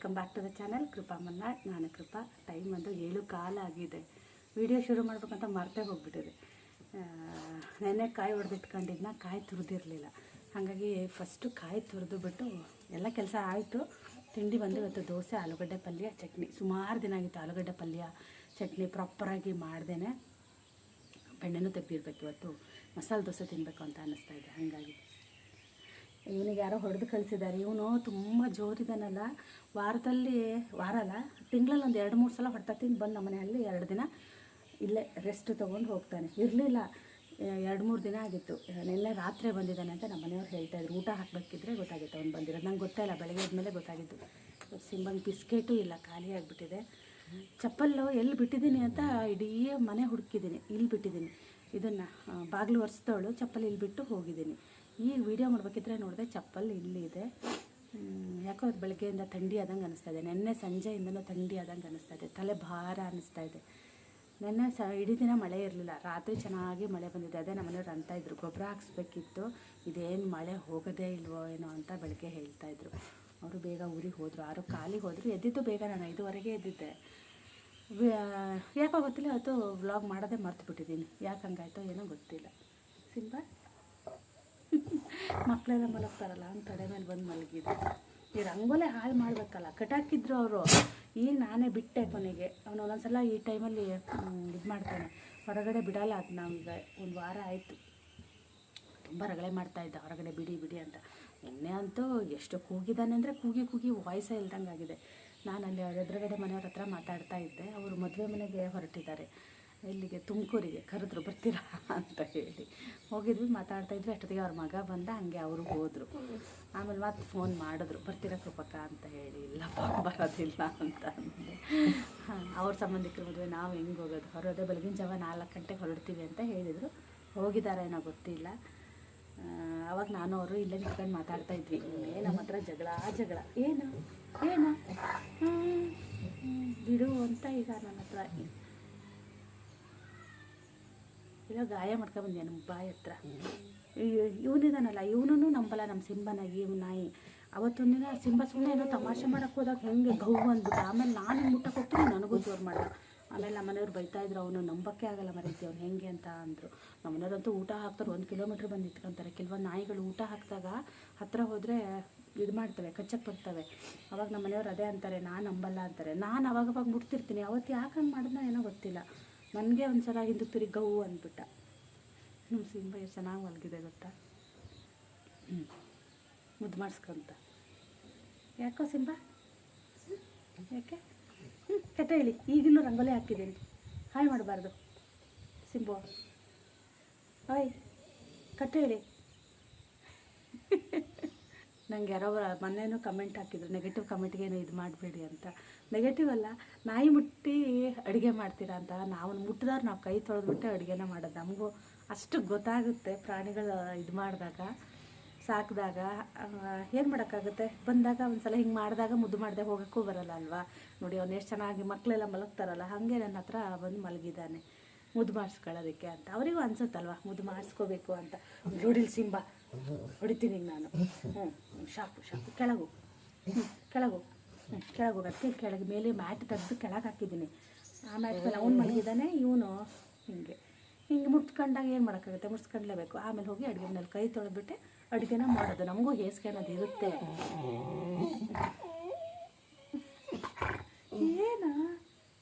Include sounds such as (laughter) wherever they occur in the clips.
Welcome back to the channel Krupa ಮನ್ನಾ, ನಾನು ಕೃಪಾ. Time ಒಂದು ಏಳು ಕಾಲ ಆಗಿದೆ. ವಿಡಿಯೋ ಶುರು ಮಾಡಬೇಕಂತ ಮರ್ತೇ ಹೋಗ್ಬಿಟ್ಟಿದೆ. ನೆನ್ನೆ ಕಾಯಿ ಹೊಡೆದಿಟ್ಕೊಂಡಿದ್ನ ಕಾಯಿ ತುರಿದಿರಲಿಲ್ಲ. ಹಾಗಾಗಿ ಫಸ್ಟು ಕಾಯಿ ತುರಿದು ಬಿಟ್ಟು ಎಲ್ಲ ಕೆಲಸ ಆಯಿತು. ತಿಂಡಿ ಬಂದು ಇವತ್ತು ದೋಸೆ, ಆಲೂಗಡ್ಡೆ ಪಲ್ಯ, ಚಟ್ನಿ. ಸುಮಾರು ದಿನ ಆಗಿತ್ತು ಆಲೂಗಡ್ಡೆ ಪಲ್ಯ, ಚಟ್ನಿ ಪ್ರಾಪರಾಗಿ ಮಾಡ್ದೇನೆ. ಬೆಣ್ಣೆನೂ ತೆಗ್ದಿರ್ಬೇಕು ಇವತ್ತು. ಮಸಾಲೆ ದೋಸೆ ತಿನ್ನಬೇಕು ಅಂತ ಅನ್ನಿಸ್ತಾ ಇದೆ. ಹಾಗಾಗಿ. ಇವನಿಗೆ ಯಾರೋ ಹೊಡೆದು ಕಳಿಸಿದ್ದಾರೆ. ಇವನು ತುಂಬ ಜೋರಿದಾನಲ್ಲ. ವಾರದಲ್ಲಿ, ವಾರ ಅಲ್ಲ, ತಿಂಗಳಲ್ಲಿ ಒಂದು ಎರಡು, ಮೂರು ಸಲ ಹೊಟ್ಟೆ ತಿಂದು ಬಂದು ನಮ್ಮ ಮನೆಯಲ್ಲಿ ಎರಡು ದಿನ ಇಲ್ಲೇ ರೆಸ್ಟ್ ತೊಗೊಂಡು ಹೋಗ್ತಾನೆ. ಇರಲಿಲ್ಲ. ಎರಡು, ಮೂರು ದಿನ ಆಗಿತ್ತು. ನಿನ್ನೆ ರಾತ್ರಿ ಬಂದಿದ್ದಾನೆ ಅಂತ ನಮ್ಮ ಮನೆಯವ್ರು ಹೇಳ್ತಾ ಇದ್ರು. ಊಟ ಹಾಕಬೇಕಿದ್ರೆ ಗೊತ್ತಾಗಿತ್ತು ಅವ್ನು ಬಂದಿರೋದು. ನಂಗೆ ಗೊತ್ತಾಯಿಲ್ಲ ಬೆಳಗ್ಗೆ ಆದಮೇಲೆ ಗೊತ್ತಾಗಿದ್ದು. ಸಿಂಬಂಗ್ ಬಿಸ್ಕೆಟು ಇಲ್ಲ, ಖಾಲಿ ಆಗಿಬಿಟ್ಟಿದೆ. ಚಪ್ಪಲ್ಲು ಎಲ್ಲಿ ಬಿಟ್ಟಿದ್ದೀನಿ ಅಂತ ಇಡೀ ಮನೆ ಹುಡುಕಿದ್ದೀನಿ. ಇಲ್ಲಿ ಬಿಟ್ಟಿದ್ದೀನಿ. ಇದನ್ನು ಬಾಗಿಲು ಒರೆಸ್ದವಳು, ಚಪ್ಪಲಿ ಇಲ್ಲಿ ಬಿಟ್ಟು ಹೋಗಿದ್ದೀನಿ. ಈಗ ವಿಡಿಯೋ ಮಾಡಬೇಕಿದ್ರೆ ನೋಡಿದೆ ಚಪ್ಪಲ್ ಇಲ್ಲಿದೆ ಯಾಕೋ ಅದು ಬೆಳಗ್ಗೆಯಿಂದ ಥಂಡಿ ಆದಂಗೆ ಅನಿಸ್ತಾ ಇದೆ. ನೆನ್ನೆ ಸಂಜೆಯಿಂದನೂ ಥಂಡಿ ಆದಂಗೆ ಅನಿಸ್ತಾ ಇದೆ. ತಲೆ ಭಾರ ಅನ್ನಿಸ್ತಾ ಇದೆ. ನೆನ್ನೆ ಸ, ಇಡೀ ದಿನ ಮಳೆ ಇರಲಿಲ್ಲ. ರಾತ್ರಿ ಚೆನ್ನಾಗಿ ಮಳೆ ಬಂದಿದೆ. ಅದೇ ನಮ್ಮನೆಯವ್ರು ಅಂತ ಇದ್ರು. ಗೊಬ್ಬರ ಹಾಕ್ಸ್ಬೇಕಿತ್ತು. ಇದೇನು ಮಳೆ ಹೋಗೋದೇ ಇಲ್ವೋ ಏನೋ ಅಂತ ಬೆಳಗ್ಗೆ ಹೇಳ್ತಾ ಇದ್ರು. ಅವರು ಬೇಗ ಊರಿಗೆ ಹೋದರು. ಆರು ಕಾಲಿಗೆ ಹೋದರು. ಎದ್ದಿದ್ದು ಬೇಗ ನಾನು ಐದುವರೆಗೆ ಎದ್ದಿದ್ದೆ. ಯಾಕೋ ಗೊತ್ತಿಲ್ಲ. ಅದು ವ್ಲಾಗ್ ಮಾಡೋದೇ ಮರ್ತು ಬಿಟ್ಟಿದ್ದೀನಿ ಯಾಕೆ ಹಂಗಾಯ್ತೋ ಏನೋ ಗೊತ್ತಿಲ್ಲ. ಸಿಂಬಾ (laughs) ಮಕ್ಕಳೆಲ್ಲ ಮಲಗ್ತಾರಲ್ಲ, ಅವ್ನ ತಡೆ ಮೇಲೆ ಬಂದು ಮಲಗಿದ್ರು. ಈ ರಂಗೋಲೆ ಹಾಳು ಮಾಡಬೇಕಲ್ಲ, ಕಟಾಕಿದ್ರು ಅವರು. ಈಗ ನಾನೇ ಬಿಟ್ಟೆ ಕೊನೆಗೆ. ಅವನು ಒಂದೊಂದ್ಸಲ ಈ ಟೈಮಲ್ಲಿ ಇದು ಮಾಡ್ತಾನೆ. ಹೊರಗಡೆ ಬಿಡಲ್ಲ ಅದು ನಾವೀಗ ಒಂದು ವಾರ ಆಯಿತು. ತುಂಬ ರಗಳೆ ಮಾಡ್ತಾ ಇದ್ದ. ಹೊರಗಡೆ ಬಿಡಿ ಬಿಡಿ ಅಂತ. ನಿನ್ನೆ ಅಂತೂ ಎಷ್ಟು ಕೂಗಿದ್ದಾನೆ ಅಂದರೆ ಕೂಗಿ ಕೂಗಿ ವಾಯ್ಸೇ ಇಲ್ದಂಗೆ ಆಗಿದೆ ನಾನು ಅಲ್ಲಿ ಅವ್ರ ಎದುರುಗಡೆ ಮನೆಯವ್ರ ಹತ್ರ ಮಾತಾಡ್ತಾ ಇದ್ದೆ. ಅವರು ಮದುವೆ ಮನೆಗೆ ಹೊರಟಿದ್ದಾರೆ. ಇಲ್ಲಿಗೆ ತುಮಕೂರಿಗೆ ಕರೆದ್ರು ಬರ್ತೀರಾ ಅಂತ ಹೇಳಿ. ಹೋಗಿದ್ವಿ, ಮಾತಾಡ್ತಾ ಇದ್ವಿ, ಅಷ್ಟೊತ್ತಿಗೆ ಅವ್ರ ಮಗ ಬಂದ, ಹಂಗೆ ಅವರು ಹೋದರು. ಆಮೇಲೆ ಮತ್ತೆ ಫೋನ್ ಮಾಡಿದ್ರು, ಬರ್ತೀರಾ ಕೃಪಕ ಅಂತ ಹೇಳಿ. ಇಲ್ಲಪ್ಪ ಬರೋದಿಲ್ಲ ಅಂತ ಅಂದೆ. ಅವ್ರ ಸಂಬಂಧಿಕರ ಮದುವೆ, ನಾವು ಹೆಂಗೆ ಹೋಗೋದು? ಹೊರದೆ ಬೆಳಗಿನ ಜಾವ ನಾಲ್ಕು ಗಂಟೆಗೆ ಹೊರಡ್ತೀವಿ ಅಂತ ಹೇಳಿದರು. ಹೋಗಿದ್ದಾರೆ ಏನೋ ಗೊತ್ತಿಲ್ಲ. ಅವಾಗ ನಾನು, ಅವರು ಇಲ್ಲೇ ನಿಂತ್ಕೊಂಡು ಮಾತಾಡ್ತಾ ಇದ್ವಿ. ನಮ್ಮ ಹತ್ರ ಜಗಳ ಜಗಳ. ಏನು? ಏನು? ಬಿಡು ಅಂತ ಈಗ ನನ್ನ ಹತ್ರ. ಇಲ್ಲ ಗಾಯ ಮಾಡ್ಕೊಬಂದೆ ನಮ್ಮ ಬಾಯಿ ಹತ್ರ. ಇವನಿದಾನಲ್ಲ, ಇವನೂ ನಂಬಲ್ಲ, ನಮ್ಮ ಸಿಂಬನ ಇವ್ ನಾಯಿ. ಅವತ್ತೊಂದಿನ ಸಿಂಬ ಸುಮ್ಮನೆ ಏನೋ ತಮಾಷೆ ಮಾಡೋಕ್ಕೆ ಹೋದಾಗ ಹೆಂಗೆ ಗೌ ಅಂದ್ಬಿಟ್ಟು. ಆಮೇಲೆ ನಾನು ಮುಟ್ಟಕ್ಕೆ ಹೋಗ್ತೀನಿ, ನನಗೂ ಜೋರು ಮಾಡ್ದೆ. ಆಮೇಲೆ ನಮ್ಮ ಮನೆಯವ್ರು ಬೈತಾ ಇದ್ರು, ಅವನು ನಂಬಕ್ಕೆ ಆಗಲ್ಲ ಮರೀತಿ ಅವ್ನು ಹೆಂಗೆ ಅಂತ? ಅಂದರು. ನಮ್ಮ ಮನೆಯವ್ರಂತೂ ಊಟ ಹಾಕ್ತಾರೆ, ಒಂದು ಕಿಲೋಮೀಟ್ರ್ ಬಂದು ಇಟ್ಕೊಂತಾರೆ ಕೆಲವೊಂದು ನಾಯಿಗಳು ಊಟ ಹಾಕಿದಾಗ ಹತ್ತಿರ ಹೋದರೆ ಇದು ಮಾಡ್ತವೆ ಕಚ್ಚಕ್ಕೆ ಬರ್ತವೆ. ಅವಾಗ ನಮ್ಮ ಮನೆಯವ್ರು ಅದೇ ಅಂತಾರೆ, ನಾನು ನಂಬಲ್ಲ ಅಂತಾರೆ. ನಾನು ಅವಾಗವಾಗ ಅವಾಗ ಮುಟ್ತಿರ್ತೀನಿ. ಅವತ್ತು ಯಾಕೆ ಹಂಗೆ ಮಾಡಿದ್ನೋ ಏನೋ ಗೊತ್ತಿಲ್ಲ. ನನಗೆ ಒಂದು ಸಲ ಹಿಂದಕ್ಕೆ ತಿರುಗಿ ಗೌ ಅಂದ್ಬಿಟ್ಟ. ನಮ್ಮ ಸಿಂಬ ಎಷ್ಟು ಚೆನ್ನಾಗಿ ಮಲಗಿದೆ ಗೊತ್ತಾ? ಹ್ಞೂ ಮುದ್ದು ಮಾಡಿಸ್ಕೊಂತ. ಯಾಕೋ ಸಿಂಬ? ಯಾಕೆ? ಹ್ಞೂ ಕೆಟ್ಟ ಹೇಳಿ. ಈಗಿನ್ನೂ ರಂಗೋಲಿ ಹಾಕಿದ್ದೀನಿ. ಹಾಯ್ ಮಾಡಬಾರ್ದು. ಸಿಂಬು. ಹಾಯ್. ಕಟ್ಟ ಹೇಳಿ. ನಂಗೆ ಯಾರೋ ಮೊನ್ನೆನೂ ಕಮೆಂಟ್ ಹಾಕಿದ್ರು. ನೆಗೆಟಿವ್ ಕಮೆಂಟ್ಗೆ ಏನು ಇದು ಮಾಡಬೇಡಿ ಅಂತ. ನೆಗೆಟಿವ್ ಅಲ್ಲ. ನಾಯಿ ಮುಟ್ಟಿ ಅಡುಗೆ ಮಾಡ್ತೀರಾ ಅಂತ ನಾವು ಮುಟ್ಟಿದವ್ರು ನಾವು ಕೈ ತೊಳೆದ್ಬಿಟ್ಟೆ ಅಡುಗೆನ ಮಾಡೋದು. ನಮಗೂ ಅಷ್ಟು ಗೊತ್ತಾಗುತ್ತೆ ಪ್ರಾಣಿಗಳು ಇದು ಮಾಡಿದಾಗ, ಸಾಕಿದಾಗ. ಏನು ಮಾಡೋಕ್ಕಾಗುತ್ತೆ? ಬಂದಾಗ ಒಂದು ಸಲ ಹಿಂಗೆ ಮಾಡಿದಾಗ ಮುದ್ದು ಮಾಡದೆ ಹೋಗೋಕ್ಕೂ ಬರಲ್ಲ ಅಲ್ವಾ? ನೋಡಿ, ಅವ್ನು ಎಷ್ಟು ಚೆನ್ನಾಗಿ ಮಕ್ಕಳೆಲ್ಲ ಮಲಗ್ತಾರಲ್ಲ, ಹಾಗೆ ನನ್ನ ಹತ್ರ ಬಂದು ಮಲಗಿದ್ದಾನೆ. ಮುದ್ದು ಮಾಡಿಸ್ಕೊಳ್ಳೋದಕ್ಕೆ ಅಂತ. ಅವರಿಗೂ ಅನ್ಸುತ್ತಲ್ವ, ಮುದ್ದು ಮಾಡಿಸ್ಕೋಬೇಕು ಅಂತ. ನೋಡಿಲ್ ಸಿಂಬ, ಹೊಡಿತೀನಿ ನಾನು. ಹ್ಞೂ ಶಾಪು ಶಾಪು. ಕೆಳಗು. ಹ್ಞೂ ಕೆಳಗು. ಕೆಳಗೆ ಹೋಗೋದಕ್ಕೆ ಕೆಳಗೆ ಮೇಲೆ ಮ್ಯಾಟ್ ತೆಗೆದು ಕೆಳಗೆ ಹಾಕಿದ್ದೀನಿ. ಆ ಮ್ಯಾಟ್ ಮೇಲೆ ಅವ್ನು ಮಲಗಿದ್ದಾನೆ ಇವನು ಹಿಂಗೆ. ಹಿಂಗೆ ಮುಟ್ಕೊಂಡಾಗ ಏನು ಮಾಡೋಕ್ಕಾಗುತ್ತೆ? ಮುಟ್ಸ್ಕೊಂಡ್ಲೇಬೇಕು. ಆಮೇಲೆ ಹೋಗಿ ಅಡುಗೆ ಮನೇಲಿ ಕೈ ತೊಳೆದ್ಬಿಟ್ಟೆ ಅಡುಗೆನ ಮಾಡೋದು. ನಮಗೂ ಹೇಸಿಗೆ ಅನ್ನೋದು ಇರುತ್ತೆ. ಏನ?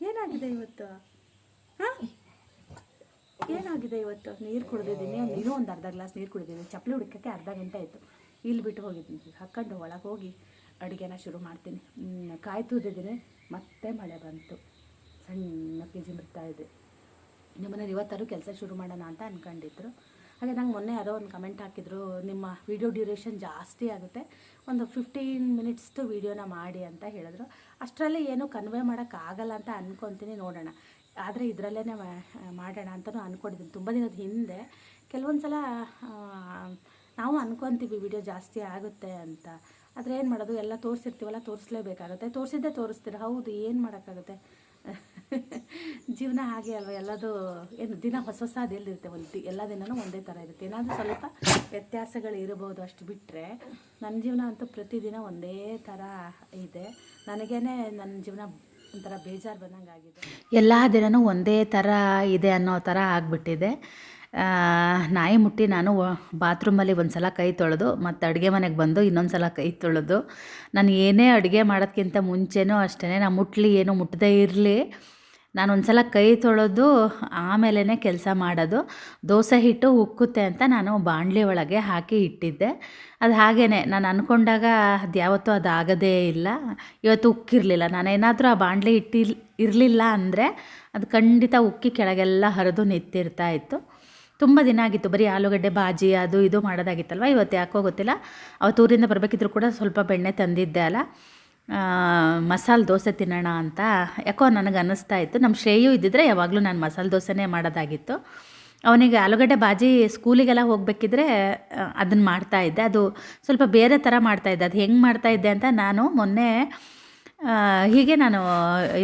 ಏನಾಗಿದೆ ಇವತ್ತು? ಹಾಂ? ಏನಾಗಿದೆ ಇವತ್ತು? ನೀರು ಕುಡಿದಿದ್ದೀನಿ. ಇನ್ನೂ ಒಂದು ಅರ್ಧ ಗ್ಲಾಸ್ ನೀರು ಕುಡಿದಿದ್ದೀನಿ. ಚಪ್ಪಲಿ ಹುಡುಕಕ್ಕೆ ಅರ್ಧ ಗಂಟೆ ಆಯಿತು. ಇಲ್ಲಿ ಬಿಟ್ಟು ಹೋಗಿದ್ದೀನಿ. ಹಾಕ್ಕೊಂಡು ಒಳಗೆ ಹೋಗಿ ಅಡುಗೆನ ಶುರು ಮಾಡ್ತೀನಿ. ಕಾಯ್ತುದಿದ್ದೀನಿ ಮತ್ತೆ ಮಳೆ ಬಂತು. ಸಣ್ಣ ಕೆ ಜಿ ಬರ್ತಾ ಇದೆ ನಿಮ್ಮನೇಲಿ ಇವತ್ತಾರು ಕೆಲಸ ಶುರು ಮಾಡೋಣ ಅಂತ ಅಂದ್ಕೊಂಡಿದ್ರು ಹಾಗೆ ನಂಗೆ ಮೊನ್ನೆ ಯಾರೋ ಒಂದು ಕಮೆಂಟ್ ಹಾಕಿದ್ರು, ನಿಮ್ಮ ವಿಡಿಯೋ ಡ್ಯೂರೇಷನ್ ಜಾಸ್ತಿ ಆಗುತ್ತೆ. ಒಂದು ಫಿಫ್ಟೀನ್ ಮಿನಿಟ್ಸ್ದು ವೀಡಿಯೋನ ಮಾಡಿ ಅಂತ ಹೇಳಿದ್ರು. ಅಷ್ಟರಲ್ಲಿ ಏನೂ ಕನ್ವೆ ಮಾಡೋಕ್ಕಾಗಲ್ಲ ಅಂತ ಅಂದ್ಕೊತೀನಿ ನೋಡೋಣ. ಆದರೆ ಇದರಲ್ಲೇ ಮಾಡೋಣ ಅಂತಲೂ ಅಂದ್ಕೊಂಡಿದ್ದೀನಿ ತುಂಬ ದಿನದ ಹಿಂದೆ ಕೆಲವೊಂದು ಸಲ ನಾವು ಅನ್ಕೊತೀವಿ ವಿಡಿಯೋ ಜಾಸ್ತಿ ಆಗುತ್ತೆ ಅಂತ. ಆದರೆ ಏನು ಮಾಡೋದು, ಎಲ್ಲ ತೋರಿಸಿರ್ತೀವಲ್ಲ, ತೋರಿಸಲೇಬೇಕಾಗುತ್ತೆ. ತೋರಿಸಿದ್ದೇ ತೋರಿಸ್ತೀರ. ಹೌದು, ಏನು ಮಾಡೋಕ್ಕಾಗುತ್ತೆ? (laughs) ಜೀವನ ಹಾಗೆ ಅಲ್ವಾ? ಎಲ್ಲದು ಏನು, ದಿನ ಹೊಸ ಹೊಸ ಎಲ್ಲಿರುತ್ತೆ ಒಂದು ಎಲ್ಲ ದಿನವೂ ಒಂದೇ ಥರ ಇರುತ್ತೆ. ಏನಾದರೂ ಸ್ವಲ್ಪ ವ್ಯತ್ಯಾಸಗಳು ಇರಬಹುದು ಅಷ್ಟು ಬಿಟ್ಟರೆ ನನ್ನ ಜೀವನ ಅಂತೂ ಪ್ರತಿದಿನ ಒಂದೇ ಥರ ಇದೆ. ನನಗೇ ನನ್ನ ಜೀವನ ಒಂಥರ ಬೇಜಾರು ಬಂದಂಗೆ ಆಗಿದೆ ಎಲ್ಲ ದಿನವೂ ಒಂದೇ ಥರ ಇದೆ ಅನ್ನೋ ಥರ ಆಗಿಬಿಟ್ಟಿದೆ. ನಾಯಿ ಮುಟ್ಟಿ ನಾನು ಬಾತ್ರೂಮಲ್ಲಿ ಒಂದು ಸಲ ಕೈ ತೊಳೆದು ಮತ್ತು ಅಡುಗೆ ಮನೆಗೆ ಬಂದು ಇನ್ನೊಂದು ಸಲ ಕೈ ತೊಳೆದು. ನಾನು ಏನೇ ಅಡುಗೆ ಮಾಡೋದಕ್ಕಿಂತ ಮುಂಚೆನೂ ಅಷ್ಟೇ ನಾನು ಮುಟ್ಲಿ ಏನು ಮುಟ್ಟದೇ ಇರಲಿ. ನಾನು ಒಂದು ಸಲ ಕೈ ತೊಳೆದು ಆಮೇಲೆ ಕೆಲಸ ಮಾಡೋದು. ದೋಸೆ ಹಿಟ್ಟು ಉಕ್ಕುತ್ತೆ ಅಂತ ನಾನು ಬಾಣಲಿ ಒಳಗೆ ಹಾಕಿ ಇಟ್ಟಿದ್ದೆ. ಅದು ಹಾಗೇ ನಾನು ಅಂದ್ಕೊಂಡಾಗ ಅದು ಯಾವತ್ತೂ ಅದು ಆಗೋದೇ ಇಲ್ಲ. ಇವತ್ತು ಉಕ್ಕಿರಲಿಲ್ಲ. ನಾನೇನಾದರೂ ಆ ಬಾಣಲಿ ಇಟ್ಟಿ ಇರಲಿಲ್ಲ ಅಂದರೆ ಅದು ಖಂಡಿತ ಉಕ್ಕಿ ಕೆಳಗೆಲ್ಲ ಹರಿದು ನಿಂತಿರ್ತಾ ಇತ್ತು. ತುಂಬ ದಿನ ಆಗಿತ್ತು. ಬರೀ ಆಲೂಗಡ್ಡೆ, ಬಾಜಿ ಅದು ಇದು ಮಾಡೋದಾಗಿತ್ತಲ್ವ? ಇವತ್ತು ಯಾಕೋ ಗೊತ್ತಿಲ್ಲ. ಅವತ್ತು ಊರಿಂದ ಬರಬೇಕಿದ್ರು ಕೂಡ ಸ್ವಲ್ಪ ಬೆಣ್ಣೆ ತಂದಿದ್ದೆ ಅಲ್ಲ. ಮಸಾಲೆ ದೋಸೆ ತಿನ್ನೋಣ ಅಂತ ಯಾಕೋ ನನಗೆ ಅನ್ನಿಸ್ತಾ ಇತ್ತು. ನಮ್ಮ ಶ್ರೇಯು ಇದ್ದಿದ್ರೆ ಯಾವಾಗಲೂ ನಾನು ಮಸಾಲೆ ದೋಸೆನೇ ಮಾಡೋದಾಗಿತ್ತು. ಅವನಿಗೆ ಆಲೂಗಡ್ಡೆ, ಬಾಜಿ ಸ್ಕೂಲಿಗೆಲ್ಲ ಹೋಗಬೇಕಿದ್ರೆ ಅದನ್ನು ಮಾಡ್ತಾಯಿದ್ದೆ ಅದು ಸ್ವಲ್ಪ ಬೇರೆ ಥರ ಮಾಡ್ತಾಯಿದ್ದೆ ಅದು ಹೆಂಗೆ ಮಾಡ್ತಾಯಿದ್ದೆ ಅಂತ ನಾನು ಮೊನ್ನೆ ಹೀಗೆ ನಾನು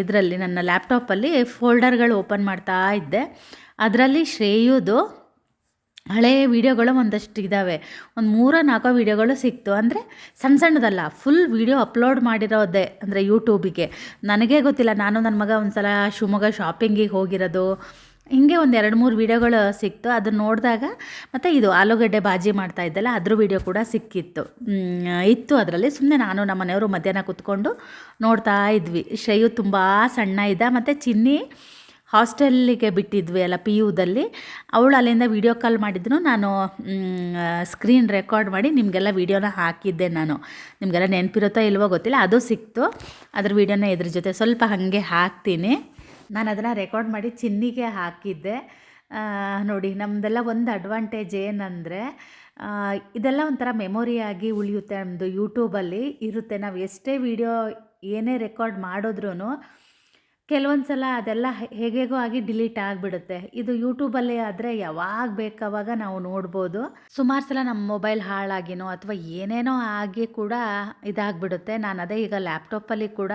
ಇದರಲ್ಲಿ ನನ್ನ ಲ್ಯಾಪ್ಟಾಪಲ್ಲಿ ಫೋಲ್ಡರ್ಗಳು ಓಪನ್ ಮಾಡ್ತಾ ಇದ್ದೆ. ಅದರಲ್ಲಿ ಶ್ರೇಯುದು ಹಳೆಯ ವೀಡಿಯೋಗಳು ಒಂದಷ್ಟು ಇದ್ದಾವೆ ಒಂದು ಮೂರೋ ನಾಲ್ಕೋ ವೀಡಿಯೋಗಳು ಸಿಕ್ತು. ಅಂದರೆ ಸಣ್ಣ ಸಣ್ಣದಲ್ಲ ಫುಲ್ ವೀಡಿಯೋ ಅಪ್ಲೋಡ್ ಮಾಡಿರೋದೇ ಅಂದರೆ ಯೂಟ್ಯೂಬಿಗೆ. ನನಗೇ ಗೊತ್ತಿಲ್ಲ, ನಾನು ನನ್ನ ಮಗ ಒಂದು ಸಲ ಶಿವಮೊಗ್ಗ ಶಾಪಿಂಗಿಗೆ ಹೋಗಿರೋದು. ಹಿಂಗೆ ಒಂದು ಎರಡು ಮೂರು ವೀಡಿಯೋಗಳು ಸಿಕ್ತು. ಅದನ್ನು ನೋಡಿದಾಗ ಮತ್ತು ಇದು ಆಲೂಗಡ್ಡೆ ಬಾಜಿ ಮಾಡ್ತಾ ಇದ್ದಲ್ಲ, ಅದ್ರ ವೀಡಿಯೋ ಕೂಡ ಸಿಕ್ಕಿತ್ತು. ಇತ್ತು ಅದರಲ್ಲಿ. ಸುಮ್ಮನೆ ನಾನು ನಮ್ಮ ಮನೆಯವರು ಮಧ್ಯಾಹ್ನ ಕೂತ್ಕೊಂಡು ನೋಡ್ತಾ ಇದ್ವಿ. ಶ್ರೇಯು ತುಂಬ ಸಣ್ಣ ಇದ್ದ, ಮತ್ತು ಚಿನ್ನಿ ಹಾಸ್ಟೆಲ್ಲಿಗೆ ಬಿಟ್ಟಿದ್ವಿ ಅಲ್ಲ ಪಿ ಯುದಲ್ಲಿ ಅವಳು ಅಲ್ಲಿಂದ ವೀಡಿಯೋ ಕಾಲ್ ಮಾಡಿದ್ರು ನಾನು ಸ್ಕ್ರೀನ್ ರೆಕಾರ್ಡ್ ಮಾಡಿ ನಿಮಗೆಲ್ಲ ವೀಡಿಯೋನ ಹಾಕಿದ್ದೆ ನಾನು. ನಿಮಗೆಲ್ಲ ನೆನಪಿರುತ್ತೋ ಇಲ್ವೋ ಗೊತ್ತಿಲ್ಲ. ಅದು ಸಿಕ್ತು. ಅದ್ರ ವೀಡಿಯೋನ ಇದ್ರ ಜೊತೆ ಸ್ವಲ್ಪ ಹಾಗೆ ಹಾಕ್ತೀನಿ. ನಾನು ಅದನ್ನು ರೆಕಾರ್ಡ್ ಮಾಡಿ ಚಿನ್ನಿಗೆ ಹಾಕಿದ್ದೆ. ನೋಡಿ ನಮ್ಮದೆಲ್ಲ ಒಂದು ಅಡ್ವಾಂಟೇಜ್ ಏನಂದರೆ ಇದೆಲ್ಲ ಒಂಥರ ಮೆಮೊರಿಯಾಗಿ ಉಳಿಯುತ್ತೆ ನಮ್ಮದು ಯೂಟ್ಯೂಬಲ್ಲಿ ಇರುತ್ತೆ. ನಾವು ಎಷ್ಟೇ ವೀಡಿಯೋ ಏನೇ ರೆಕಾರ್ಡ್ ಮಾಡಿದ್ರೂ ಕೆಲವೊಂದು ಸಲ ಅದೆಲ್ಲ ಹೇಗೇಗೋ ಆಗಿ ಡಿಲೀಟ್ ಆಗಿಬಿಡುತ್ತೆ. ಇದು ಯೂಟ್ಯೂಬಲ್ಲೇ ಆದರೆ ಯಾವಾಗ ಬೇಕಾವಾಗ ನಾವು ನೋಡ್ಬೋದು. ಸುಮಾರು ಸಲ ನಮ್ಮ ಮೊಬೈಲ್ ಹಾಳಾಗಿನೋ ಅಥವಾ ಏನೇನೋ ಆಗಿ ಕೂಡ ಇದಾಗ್ಬಿಡುತ್ತೆ. ನಾನು ಅದೇ ಈಗ ಲ್ಯಾಪ್ಟಾಪಲ್ಲಿ ಕೂಡ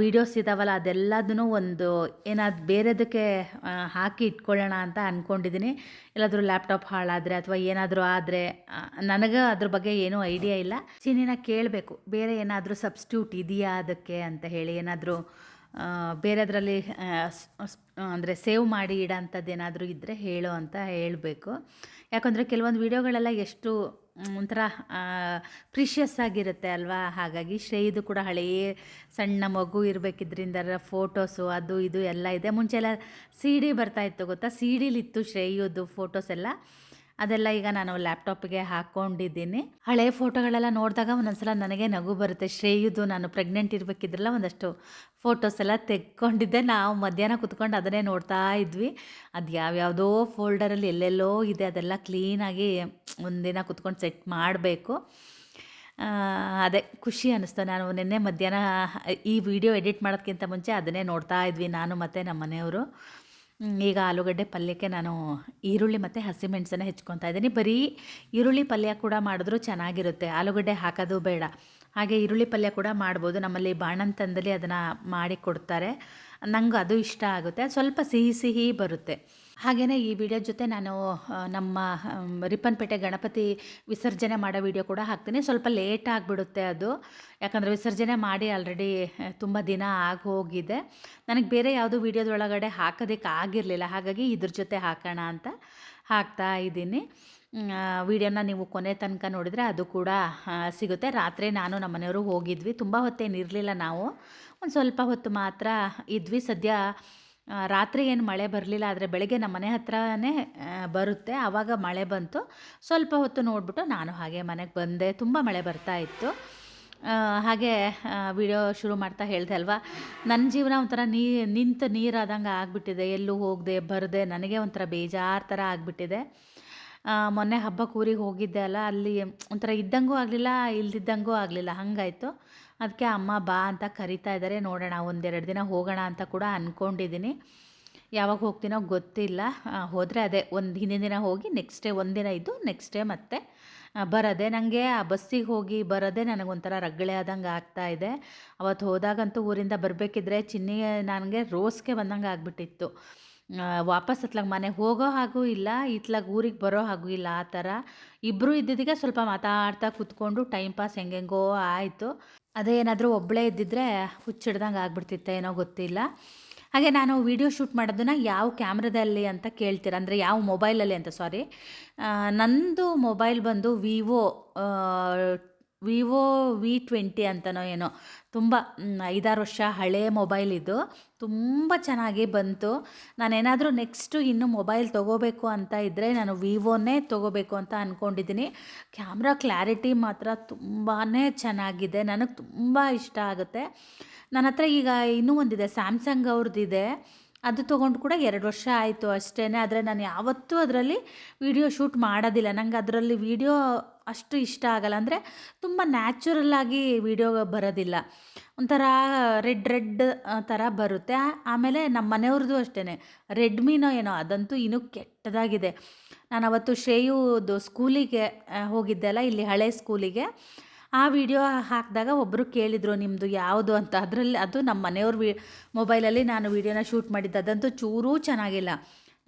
ವೀಡಿಯೋಸ್ ಇದ್ದಾವಲ್ಲ ಅದೆಲ್ಲದನ್ನೂ ಒಂದು ಏನಾದ್ರು ಬೇರೆದಕ್ಕೆ ಹಾಕಿ ಇಟ್ಕೊಳ್ಳೋಣ ಅಂತ ಅಂದ್ಕೊಂಡಿದ್ದೀನಿ ಎಲ್ಲಾದರೂ ಲ್ಯಾಪ್ಟಾಪ್ ಹಾಳಾದರೆ ಅಥವಾ ಏನಾದರೂ ಆದರೆ ನನಗೆ ಅದ್ರ ಬಗ್ಗೆ ಏನೂ ಐಡಿಯಾ ಇಲ್ಲ. ಚೀನಿನ ಕೇಳಬೇಕು. ಬೇರೆ ಏನಾದರೂ ಸಬ್ಸ್ಟ್ಯೂಟ್ ಇದೆಯಾ ಅದಕ್ಕೆ ಅಂತ ಹೇಳಿ ಏನಾದರೂ ಬೇರೆದರಲ್ಲಿ ಅಂದರೆ ಸೇವ್ ಮಾಡಿ ಇಡೋಂಥದ್ದು ಏನಾದರೂ ಇದ್ದರೆ ಹೇಳು ಅಂತ ಹೇಳಬೇಕು. ಯಾಕಂದರೆ ಕೆಲವೊಂದು ವೀಡಿಯೋಗಳೆಲ್ಲ ಎಷ್ಟು ಒಂಥರ ಪ್ರಿಷಿಯಸ್ ಆಗಿರುತ್ತೆ ಅಲ್ವಾ? ಹಾಗಾಗಿ ಶ್ರೇಯದು ಕೂಡ ಹಳೆಯ ಸಣ್ಣ ಮಗು ಇರಬೇಕಿದ್ರಿಂದ ಫೋಟೋಸು ಅದು ಇದು ಎಲ್ಲ ಇದೆ. ಮುಂಚೆ ಎಲ್ಲ ಸಿ ಡಿ ಬರ್ತಾಯಿತ್ತು ಗೊತ್ತಾ? ಸಿ ಡಿಲಿತ್ತು ಶ್ರೇಯದು ಫೋಟೋಸ್ ಎಲ್ಲ. ಅದೆಲ್ಲ ಈಗ ನಾನು ಲ್ಯಾಪ್ಟಾಪಿಗೆ ಹಾಕ್ಕೊಂಡಿದ್ದೀನಿ ಹಳೆ ಫೋಟೋಗಳೆಲ್ಲ ನೋಡಿದಾಗ ಒಂದೊಂದ್ಸಲ ನನಗೆ ನಗು ಬರುತ್ತೆ. ಶ್ರೇಯುದು ನಾನು ಪ್ರೆಗ್ನೆಂಟ್ ಇರಬೇಕಿದ್ರಲ್ಲ ಒಂದಷ್ಟು ಫೋಟೋಸ್ ಎಲ್ಲ ತೆಕ್ಕೊಂಡಿದ್ದೆ ನಾವು ಮಧ್ಯಾಹ್ನ ಕುತ್ಕೊಂಡು ಅದನ್ನೇ ನೋಡ್ತಾ ಇದ್ವಿ. ಅದು ಯಾವ್ಯಾವುದೋ ಫೋಲ್ಡರಲ್ಲಿ ಎಲ್ಲೆಲ್ಲೋ ಇದೆ. ಅದೆಲ್ಲ ಕ್ಲೀನಾಗಿ ಒಂದಿನ ಕುತ್ಕೊಂಡು ಸೆಟ್ ಮಾಡಬೇಕು. ಅದೇ ಖುಷಿ ಅನ್ನಿಸ್ತು ನಾನು ನಿನ್ನೆ ಮಧ್ಯಾಹ್ನ ಈ ವಿಡಿಯೋ ಎಡಿಟ್ ಮಾಡೋದಕ್ಕಿಂತ ಮುಂಚೆ ಅದನ್ನೇ ನೋಡ್ತಾ ಇದ್ವಿ. ನಾನು ಮತ್ತು ನಮ್ಮ ಮನೆಯವರು ಈಗ ಆಲೂಗಡ್ಡೆ ಪಲ್ಯಕ್ಕೆ ನಾನು ಈರುಳ್ಳಿ ಮತ್ತು ಹಸಿಮೆಣಸನ್ನ ಹೆಚ್ಕೊತಾ ಇದ್ದೀನಿ. ಬರೀ ಈರುಳ್ಳಿ ಪಲ್ಯ ಕೂಡ ಮಾಡಿದ್ರೂ ಚೆನ್ನಾಗಿರುತ್ತೆ. ಆಲೂಗಡ್ಡೆ ಹಾಕೋದು ಬೇಡ. ಹಾಗೆ ಈರುಳ್ಳಿ ಪಲ್ಯ ಕೂಡ ಮಾಡ್ಬೋದು. ನಮ್ಮಲ್ಲಿ ಬಾಣಂತನದಲ್ಲಿ ಅದನ್ನು ಮಾಡಿ ಕೊಡ್ತಾರೆ. ನಂಗೆ ಅದು ಇಷ್ಟ ಆಗುತ್ತೆ. ಸ್ವಲ್ಪ ಸಿಹಿ ಸಿಹಿ ಬರುತ್ತೆ. ಹಾಗೆಯೇ ಈ ವಿಡಿಯೋ ಜೊತೆ ನಾನು ನಮ್ಮ ರಿಪ್ಪನ್ಪೇಟೆ ಗಣಪತಿ ವಿಸರ್ಜನೆ ಮಾಡೋ ವಿಡಿಯೋ ಕೂಡ ಹಾಕ್ತೀನಿ. ಸ್ವಲ್ಪ ಲೇಟ್ ಆಗಿಬಿಡುತ್ತೆ ಅದು. ಯಾಕಂದರೆ ವಿಸರ್ಜನೆ ಮಾಡಿ ಆಲ್ರೆಡಿ ತುಂಬ ದಿನ ಆಗಿ ಹೋಗಿದೆ ನನಗೆ ಬೇರೆ ಯಾವುದು ವಿಡಿಯೋದೊಳಗಡೆ ಹಾಕೋದಕ್ಕೆ ಆಗಿರಲಿಲ್ಲ. ಹಾಗಾಗಿ ಇದ್ರ ಜೊತೆ ಹಾಕೋಣ ಅಂತ ಹಾಕ್ತಾ ಇದ್ದೀನಿ. ವಿಡಿಯೋನ ನೀವು ಕೊನೆ ತನಕ ನೋಡಿದರೆ ಅದು ಕೂಡ ಸಿಗುತ್ತೆ. ರಾತ್ರಿ ನಾನು ನಮ್ಮ ಮನೆಯವರು ಹೋಗಿದ್ವಿ. ತುಂಬ ಹೊತ್ತೇನಿರಲಿಲ್ಲ ನಾವು. ಒಂದು ಸ್ವಲ್ಪ ಹೊತ್ತು ಮಾತ್ರ ಇದ್ವಿ. ಸದ್ಯ ರಾತ್ರಿ ಏನು ಮಳೆ ಬರಲಿಲ್ಲ ಆದರೆ ಬೆಳಗ್ಗೆ ನಮ್ಮ ಮನೆ ಹತ್ರನೇ ಬರುತ್ತೆ. ಆವಾಗ ಮಳೆ ಬಂತು. ಸ್ವಲ್ಪ ಹೊತ್ತು ನೋಡಿಬಿಟ್ಟು ನಾನು ಹಾಗೆ ಮನೆಗೆ ಬಂದೆ. ತುಂಬ ಮಳೆ ಬರ್ತಾ ಇತ್ತು. ಹಾಗೆ ವಿಡಿಯೋ ಶುರು ಮಾಡ್ತಾ ಹೇಳಿದೆ ಅಲ್ವಾ? ನನ್ನ ಜೀವನ ಒಂಥರ ನೀ, ನಿಂತು ನೀರಾದಂಗೆ ಆಗಿಬಿಟ್ಟಿದೆ. ಎಲ್ಲೂ ಹೋಗದೆ, ಬರದೆ, ನನಗೆ ಒಂಥರ ಬೇಜಾರು ಥರ ಆಗಿಬಿಟ್ಟಿದೆ. ಮೊನ್ನೆ ಹಬ್ಬಕ್ಕೆ ಊರಿಗೆ ಹೋಗಿದ್ದೆ ಅಲ್ಲ, ಅಲ್ಲಿ ಒಂಥರ ಇದ್ದಂಗೂ ಆಗಲಿಲ್ಲ, ಇಲ್ದಿದ್ದಂಗೂ ಆಗಲಿಲ್ಲ, ಹಾಗಾಯಿತು. ಅದಕ್ಕೆ ಅಮ್ಮ ಬಾ ಅಂತ ಕರಿತಾ ಇದ್ದಾರೆ ನೋಡೋಣ, ಒಂದೆರಡು ದಿನ ಹೋಗೋಣ ಅಂತ ಕೂಡ ಅಂದ್ಕೊಂಡಿದ್ದೀನಿ ಯಾವಾಗ ಹೋಗ್ತೀನೋ ಗೊತ್ತಿಲ್ಲ. ಹೋದರೆ ಅದೇ, ಒಂದು ಹಿಂದಿನ ದಿನ ಹೋಗಿ ನೆಕ್ಸ್ಟ್ ಡೇ ಒಂದಿನ ಇದ್ದು ನೆಕ್ಸ್ಟ್ ಡೇ ಮತ್ತೆ ಬರೋದೇ. ನನಗೆ ಆ ಬಸ್ಸಿಗೆ ಹೋಗಿ ಬರೋದೇ ನನಗೊಂಥರ ರಗ್ಗಳೆ ಆದಂಗೆ ಆಗ್ತಾ ಇದೆ. ಅವತ್ತು ಹೋದಾಗಂತೂ ಊರಿಂದ ಬರಬೇಕಿದ್ರೆ ಚಿನ್ನಿ ನನಗೆ ರೋಸ್ಗೆ ಬಂದಂಗೆ ಆಗಿಬಿಟ್ಟಿತ್ತು. ವಾಪಸ್ ಅತ್ಲಾಗ ಮನೆಗೆ ಹೋಗೋ ಹಾಗೂ ಇಲ್ಲ, ಇತ್ಲಾಗ ಊರಿಗೆ ಬರೋ ಹಾಗೂ ಇಲ್ಲ, ಆ ಥರ. ಇಬ್ಬರು ಇದ್ದಿದ್ದಕ್ಕೆ ಸ್ವಲ್ಪ ಮಾತಾಡ್ತಾ ಕೂತ್ಕೊಂಡು ಟೈಮ್ ಪಾಸ್ ಹೆಂಗೆಂಗೋ ಆಯಿತು. ಅದೇ ಏನಾದರೂ ಒಬ್ಬಳೇ ಇದ್ದಿದ್ರೆ ಹುಚ್ಚಿಡ್ದಂಗೆ ಆಗ್ಬಿಡ್ತಿತ್ತೆ ಏನೋ ಗೊತ್ತಿಲ್ಲ. ಹಾಗೆ ನಾನು ವಿಡಿಯೋ ಶೂಟ್ ಮಾಡೋದನ್ನ ಯಾವ ಕ್ಯಾಮ್ರದಲ್ಲಿ ಅಂತ ಕೇಳ್ತೀರ, ಅಂದರೆ ಯಾವ ಮೊಬೈಲಲ್ಲಿ ಅಂತ, ಸಾರಿ. ನಂದು ಮೊಬೈಲ್ ಬಂದು ವಿವೋ ವಿವೋ ವಿ ಟ್ವೆಂಟಿ ಅಂತನೋ ಏನೋ. ತುಂಬ ಐದಾರು ವರ್ಷ ಹಳೆಯ ಮೊಬೈಲ್ ಇದು. ತುಂಬ ಚೆನ್ನಾಗಿ ಬಂತು. ನಾನೇನಾದರೂ ನೆಕ್ಸ್ಟು ಇನ್ನು ಮೊಬೈಲ್ ತೊಗೋಬೇಕು ಅಂತ ಇದ್ದರೆ ನಾನು ವಿವೋನೇ ತೊಗೋಬೇಕು ಅಂತ ಅಂದ್ಕೊಂಡಿದ್ದೀನಿ ಕ್ಯಾಮ್ರಾ ಕ್ಲಾರಿಟಿ ಮಾತ್ರ ತುಂಬಾ ಚೆನ್ನಾಗಿದೆ. ನನಗೆ ತುಂಬ ಇಷ್ಟ ಆಗುತ್ತೆ. ನನ್ನ ಹತ್ರ ಈಗ ಇನ್ನೂ ಒಂದಿದೆ, ಸ್ಯಾಮ್ಸಂಗ್ ಅವ್ರದ್ದಿದೆ ಅದು ತೊಗೊಂಡು ಕೂಡ ಎರಡು ವರ್ಷ ಆಯಿತು ಅಷ್ಟೇ ಆದರೆ ನಾನು ಯಾವತ್ತೂ ಅದರಲ್ಲಿ ವಿಡಿಯೋ ಶೂಟ್ ಮಾಡೋದಿಲ್ಲ. ನಂಗೆ ಅದರಲ್ಲಿ ವಿಡಿಯೋ ಅಷ್ಟು ಇಷ್ಟ ಆಗಲ್ಲ. ಅಂದರೆ ತುಂಬ ನ್ಯಾಚುರಲ್ಲಾಗಿ ವಿಡಿಯೋ ಬರೋದಿಲ್ಲ. ಒಂಥರ ರೆಡ್ ರೆಡ್ ಥರ ಬರುತ್ತೆ. ಆಮೇಲೆ ನಮ್ಮ ಮನೆಯವ್ರದ್ದು ಅಷ್ಟೇ ರೆಡ್ಮಿನೋ ಏನೋ, ಅದಂತೂ ಇನ್ನೂ ಕೆಟ್ಟದಾಗಿದೆ. ನಾನು ಅವತ್ತು ಶ್ರೇಯುದು ಸ್ಕೂಲಿಗೆ ಹೋಗಿದ್ದೆ ಅಲ್ಲ, ಇಲ್ಲಿ ಹಳೆ ಸ್ಕೂಲಿಗೆ ಆ ವಿಡಿಯೋ ಹಾಕಿದಾಗ ಒಬ್ಬರು ಕೇಳಿದರು ನಿಮ್ಮದು ಯಾವುದು? ಅಂತ. ಅದರಲ್ಲಿ, ಅದು ನಮ್ಮ ಮನೆಯವ್ರ ವಿ ಮೊಬೈಲಲ್ಲಿ ನಾನು ವೀಡಿಯೋನ ಶೂಟ್ ಮಾಡಿದ್ದು. ಅದಂತೂ ಚೂರೂ ಚೆನ್ನಾಗಿಲ್ಲ.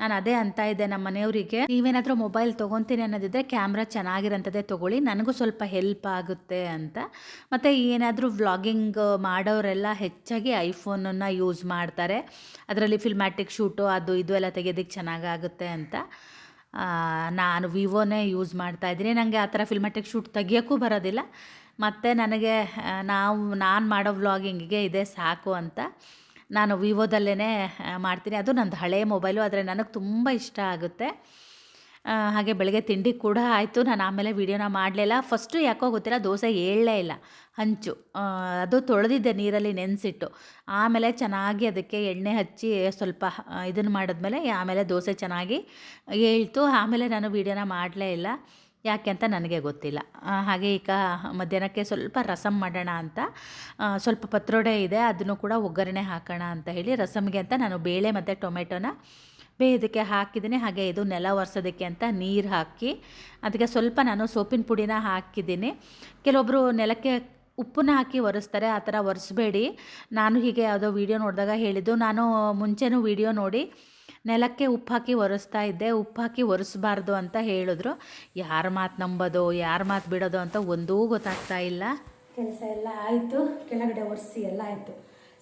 ನಾನು ಅದೇ ಅಂತ ಇದ್ದೆ ನಮ್ಮ ಮನೆಯವರಿಗೆ. ನೀವೇನಾದರೂ ಮೊಬೈಲ್ ತೊಗೊತೀನಿ ಅನ್ನೋದಿದ್ರೆ ಕ್ಯಾಮ್ರಾ ಚೆನ್ನಾಗಿರೋಂಥದ್ದೇ ತೊಗೊಳ್ಳಿ. ನನಗೂ ಸ್ವಲ್ಪ ಹೆಲ್ಪ್ ಆಗುತ್ತೆ ಅಂತ. ಮತ್ತು ಏನಾದರೂ ವ್ಲಾಗಿಂಗ್ ಮಾಡೋರೆಲ್ಲ ಹೆಚ್ಚಾಗಿ ಐಫೋನನ್ನು ಯೂಸ್ ಮಾಡ್ತಾರೆ. ಅದರಲ್ಲಿ ಫಿಲ್ಮ್ಯಾಟಿಕ್ ಶೂಟು, ಅದು ಇದು ಎಲ್ಲ ತೆಗೆಯೋದಕ್ಕೆ ಚೆನ್ನಾಗಾಗುತ್ತೆ ಅಂತ. ನಾನು ವಿವೋನೇ ಯೂಸ್ ಮಾಡ್ತಾ ಇದ್ದೀನಿ. ನನಗೆ ಆ ಥರ ಫಿಲ್ಮ್ಯಾಟಿಕ್ ಶೂಟ್ ತೆಗಿಯೋಕ್ಕೂ ಬರೋದಿಲ್ಲ. ಮತ್ತು ನನಗೆ ನಾವು, ನಾನು ಮಾಡೋ ವ್ಲಾಗಿಂಗಿಗೆ ಇದೇ ಸಾಕು ಅಂತ. ನಾನು ವಿವೋದಲ್ಲೇ ಮಾಡ್ತೀನಿ. ಅದು ನಂದು ಹಳೆಯ ಮೊಬೈಲು, ಆದರೆ ನನಗೆ ತುಂಬ ಇಷ್ಟ ಆಗುತ್ತೆ. ಹಾಗೆ ಬೆಳಗ್ಗೆ ತಿಂಡಿ ಕೂಡ ಆಯಿತು. ನಾನು ಆಮೇಲೆ ವೀಡಿಯೋನ ಮಾಡಲಿಲ್ಲ. ಫಸ್ಟು ಯಾಕೋ ಗೊತ್ತಿಲ್ಲ, ದೋಸೆ ಏಳಲೇ ಇಲ್ಲ, ಹಂಚು. ಅದು ತೊಳೆದಿದ್ದೆ, ನೀರಲ್ಲಿ ನೆನೆಸಿಟ್ಟು. ಆಮೇಲೆ ಚೆನ್ನಾಗಿ ಅದಕ್ಕೆ ಎಣ್ಣೆ ಹಚ್ಚಿ ಸ್ವಲ್ಪ ಇದನ್ನು ಮಾಡಿದ್ಮೇಲೆ ಆಮೇಲೆ ದೋಸೆ ಚೆನ್ನಾಗಿ ಏಳ್ತು. ಆಮೇಲೆ ನಾನು ವೀಡಿಯೋನ ಮಾಡಲೇ ಇಲ್ಲ. ಯಾಕೆ ಅಂತ ನನಗೆ ಗೊತ್ತಿಲ್ಲ. ಹಾಗೆ ಈಗ ಮಧ್ಯಾಹ್ನಕ್ಕೆ ಸ್ವಲ್ಪ ರಸಮ್ ಮಾಡೋಣ ಅಂತ ಸ್ವಲ್ಪ ಪತ್ರೊಡೆ ಇದೆ, ಅದನ್ನು ಕೂಡ ಒಗ್ಗರಣೆ ಹಾಕೋಣ ಅಂತ ಹೇಳಿ ರಸಮ್ಗೆ ಅಂತ ನಾನು ಬೇಳೆ ಮತ್ತು ಟೊಮೆಟೊನ ಬೇಯೋದಕ್ಕೆ ಹಾಕಿದ್ದೀನಿ. ಹಾಗೆ ಇದು ನೆಲ ಒರೆಸೋದಕ್ಕೆ ಅಂತ ನೀರು ಹಾಕಿ, ಅದಕ್ಕೆ ಸ್ವಲ್ಪ ನಾನು ಸೋಪಿನ ಪುಡಿನ ಹಾಕಿದ್ದೀನಿ. ಕೆಲವೊಬ್ಬರು ನೆಲಕ್ಕೆ ಉಪ್ಪನ್ನ ಹಾಕಿ ಒರೆಸ್ತಾರೆ, ಆ ಥರ ಒರೆಸ್ಬೇಡಿ. ನಾನು ಹೀಗೆ ಯಾವುದೋ ವೀಡಿಯೋ ನೋಡಿದಾಗ ಹೇಳಿದ್ದು, ನಾನು ಮುಂಚೆನೂ ವೀಡಿಯೋ ನೋಡಿ ನೆಲಕ್ಕೆ ಉಪ್ಪು ಹಾಕಿ ಒರೆಸ್ತಾ ಇದ್ದೆ, ಉಪ್ಪು ಹಾಕಿ ಒರೆಸ್ಬಾರ್ದು ಅಂತ ಹೇಳಿದ್ರು. ಯಾರ ಮಾತು ನಂಬೋದು, ಯಾರ ಮಾತು ಬಿಡೋದು ಅಂತ ಒಂದೂ ಗೊತ್ತಾಗ್ತಾ ಇಲ್ಲ. ಕೆಲಸ ಎಲ್ಲ ಆಯಿತು, ಕೆಳಗಡೆ ಒರೆಸಿ ಎಲ್ಲ ಆಯಿತು.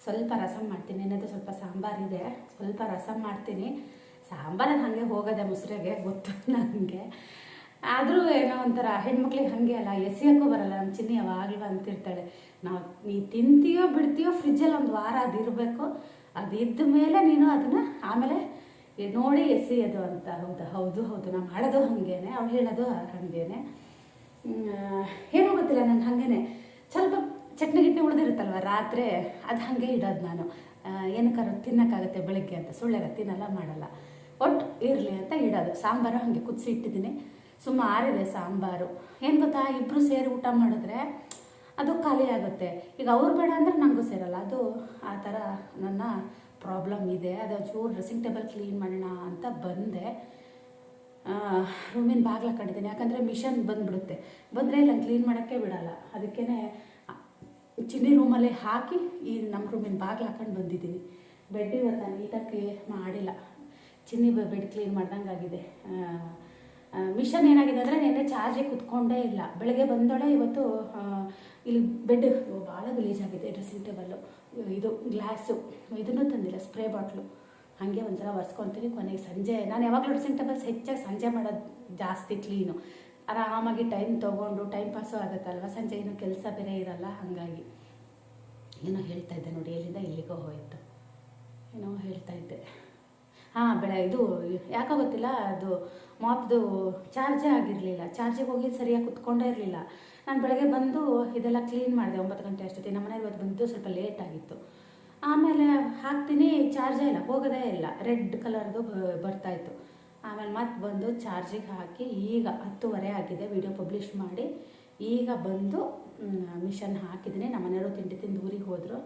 ಸ್ವಲ್ಪ ರಸಂ ಮಾಡ್ತೀನಿ ಏನಾದರೂ ಸ್ವಲ್ಪ ಸಾಂಬಾರಿದೆ ಸ್ವಲ್ಪ ರಸಂ ಮಾಡ್ತೀನಿ. ಸಾಂಬಾರು ಹಾಗೆ ಹೋಗೋದೆ ಮೊಸರಿಗೆ, ಗೊತ್ತು ನನಗೆ ಆದರೂ ಏನೋ ಒಂಥರ, ಹೆಣ್ಮಕ್ಳಿಗೆ ಹಾಗೆ ಅಲ್ಲ, ಎಸಿಯೋಕ್ಕೂ ಬರಲ್ಲ. ನಮ್ಮ ಚಿನ್ನಿ ಯಾವಾಗಲೂ ಅಂತಿರ್ತಾಳೆ, ನಾವು ನೀ ತಿಂತೀಯೋ ಬಿಡ್ತೀಯೋ ಫ್ರಿಜ್ಜಲ್ಲಿ ಒಂದು ವಾರ ಅದಿರಬೇಕು. ಅದಿದ್ದ ಅದು ಮೇಲೆ ನೀನು ಅದನ್ನು ಆಮೇಲೆ ನೋಡಿ ಎಸೆಯೋದು ಅಂತ ಹೌದಾ? ಹೌದು ಹೌದು. ನಾನು ಮಾಡೋದು ಹಾಗೇನೆ, ಅವ್ಳು ಹೇಳೋದು ಹಾಗೇನೆ. ಏನೂ ಗೊತ್ತಿಲ್ಲ, ನಾನು ಹಾಗೇನೆ. ಸ್ವಲ್ಪ ಚಟ್ನಿ ಗಿಟ್ನಿ ಉಳಿದಿರುತ್ತಲ್ವ, ರಾತ್ರಿ ಅದು ಹಾಗೆ ಇಡೋದು ನಾನು. ಏನಕ್ಕಾರು ತಿನ್ನೋಕ್ಕಾಗತ್ತೆ ಬೆಳಗ್ಗೆ ಅಂತ. ಸುಳ್ಳೆಲ್ಲ ತಿನ್ನಲ್ಲ, ಮಾಡಲ್ಲ. ಒಟ್ಟು ಇರಲಿ ಅಂತ ಇಡೋದು. ಸಾಂಬಾರು ಹಾಗೆ ಕುದಿಸಿ ಇಟ್ಟಿದ್ದೀನಿ. ಸುಮ್ಮ ಆರಿದೆ ಸಾಂಬಾರು. ಏನು ಗೊತ್ತಾ ಇಬ್ಬರು ಸೇರಿ ಊಟ ಮಾಡಿದ್ರೆ ಅದು ಖಾಲಿ ಆಗುತ್ತೆ. ಈಗ ಅವ್ರು ಬೇಡ ಅಂದರೆ ನನಗೂ ಸೇರಲ್ಲ. ಅದು ಆ ಥರ ನನ್ನ ಪ್ರಾಬ್ಲಮ್ ಇದೆ. ಅದು ಚೂರು ಡ್ರೆಸ್ಸಿಂಗ್ ಟೇಬಲ್ ಕ್ಲೀನ್ ಮಾಡೋಣ ಅಂತ ಬಂದೆ. ರೂಮಿನ ಬಾಗ್ಲ ಹಾಕೊಂಡಿದ್ದೀನಿ ಯಾಕಂದರೆ ಮಿಷನ್ ಬಂದುಬಿಡುತ್ತೆ. ಬಂದರೆ ಇಲ್ಲ ಕ್ಲೀನ್ ಮಾಡೋಕ್ಕೆ ಬಿಡಲ್ಲ. ಅದಕ್ಕೇ ಚಿನ್ನಿ ರೂಮಲ್ಲೇ ಹಾಕಿ ಈ ನಮ್ಮ ರೂಮಿನ ಬಾಗಿಲು ಹಾಕೊಂಡು ಬಂದಿದ್ದೀನಿ. ಬೆಡ್ ಇವತ್ತು ನಾನು ನೀಟಾಗಿ ಮಾಡಿಲ್ಲ. ಚಿನ್ನಿ ಬೆಡ್ ಕ್ಲೀನ್ ಮಾಡ್ದಂಗೆ ಆಗಿದೆ ಮಿಷನ್ ಏನಾಗಿದೆ ಅಂದರೆ ನಿನ್ನೆ ಚಾರ್ಜಿಗೆ ಕುತ್ಕೊಂಡೇ ಇಲ್ಲ. ಬೆಳಗ್ಗೆ ಬಂದೋಳೆ ಇವತ್ತು ಇಲ್ಲಿ ಬೆಡ್ ಭಾಳ ಗಲೀಜಾಗಿದೆ ಡ್ರೆಸ್ಸಿಂಗ್ ಟೇಬಲ್ಲು ಇದು ಗ್ಲಾಸು ಇದನ್ನು ತಂದಿಲ್ಲ ಸ್ಪ್ರೇ ಬಾಟ್ಲು ಹಾಗೆ ಒಂಥರ ಒರೆಸ್ಕೊತೀನಿ ಕೊನೆಗೆ ಸಂಜೆ. ನಾನು ಯಾವಾಗಲೂ ಡ್ರೆಸ್ಸಿಂಗ್ ಟೇಬಲ್ಸ್ ಹೆಚ್ಚಾಗಿ ಸಂಜೆ ಮಾಡೋದು ಜಾಸ್ತಿ ಕ್ಲೀನು ಆರಾಮಾಗಿ ಟೈಮ್ ತೊಗೊಂಡು ಟೈಮ್ ಪಾಸು ಆಗುತ್ತಲ್ವ? ಸಂಜೆ ಏನು ಕೆಲಸ ಬೇರೆ ಇರಲ್ಲ, ಹಾಗಾಗಿ. ಏನೋ ಹೇಳ್ತಾ ಇದ್ದೆ ನೋಡಿ, ಎಲ್ಲಿಂದ ಇಲ್ಲಿಗೋ ಹೋಯಿತು. ಏನೋ ಹೇಳ್ತಾ ಇದ್ದೆ. ಹಾಂ, ಬೆಳೆ, ಇದು ಯಾಕೋ ಗೊತ್ತಿಲ್ಲ, ಅದು ಮಾಪ್ದು ಚಾರ್ಜೇ ಆಗಿರಲಿಲ್ಲ. ಚಾರ್ಜಿಗೆ ಹೋಗಿ ಸರಿಯಾಗಿ ಕುತ್ಕೊಂಡೇ ಇರಲಿಲ್ಲ. ನಾನು ಬೆಳಗ್ಗೆ ಬಂದು ಇದೆಲ್ಲ ಕ್ಲೀನ್ ಮಾಡಿದೆ, ಒಂಬತ್ತು ಗಂಟೆ ಅಷ್ಟೊತ್ತಿಗೆ. ನಮ್ಮ ಮನೆಗೆ ಇವತ್ತು ಬಂದು ಸ್ವಲ್ಪ ಲೇಟ್ ಆಗಿತ್ತು. ಆಮೇಲೆ ಹಾಕ್ತೀನಿ, ಚಾರ್ಜೇ ಇಲ್ಲ, ಹೋಗೋದೇ ಇಲ್ಲ. ರೆಡ್ ಕಲರ್ದು ಬರ್ತಾಯಿತ್ತು. ಆಮೇಲೆ ಮತ್ತೆ ಬಂದು ಚಾರ್ಜಿಗೆ ಹಾಕಿ ಈಗ ಹತ್ತುವರೆ ಆಗಿದೆ ವಿಡಿಯೋ ಪಬ್ಲಿಷ್ ಮಾಡಿ. ಈಗ ಬಂದು ಮಿಷನ್ ಹಾಕಿದ್ದೀನಿ. ನಮ್ಮ ಮನೆಯವರು ತಿಂಡಿ ತಿಂದು ಊರಿಗೆ ಹೋದರು.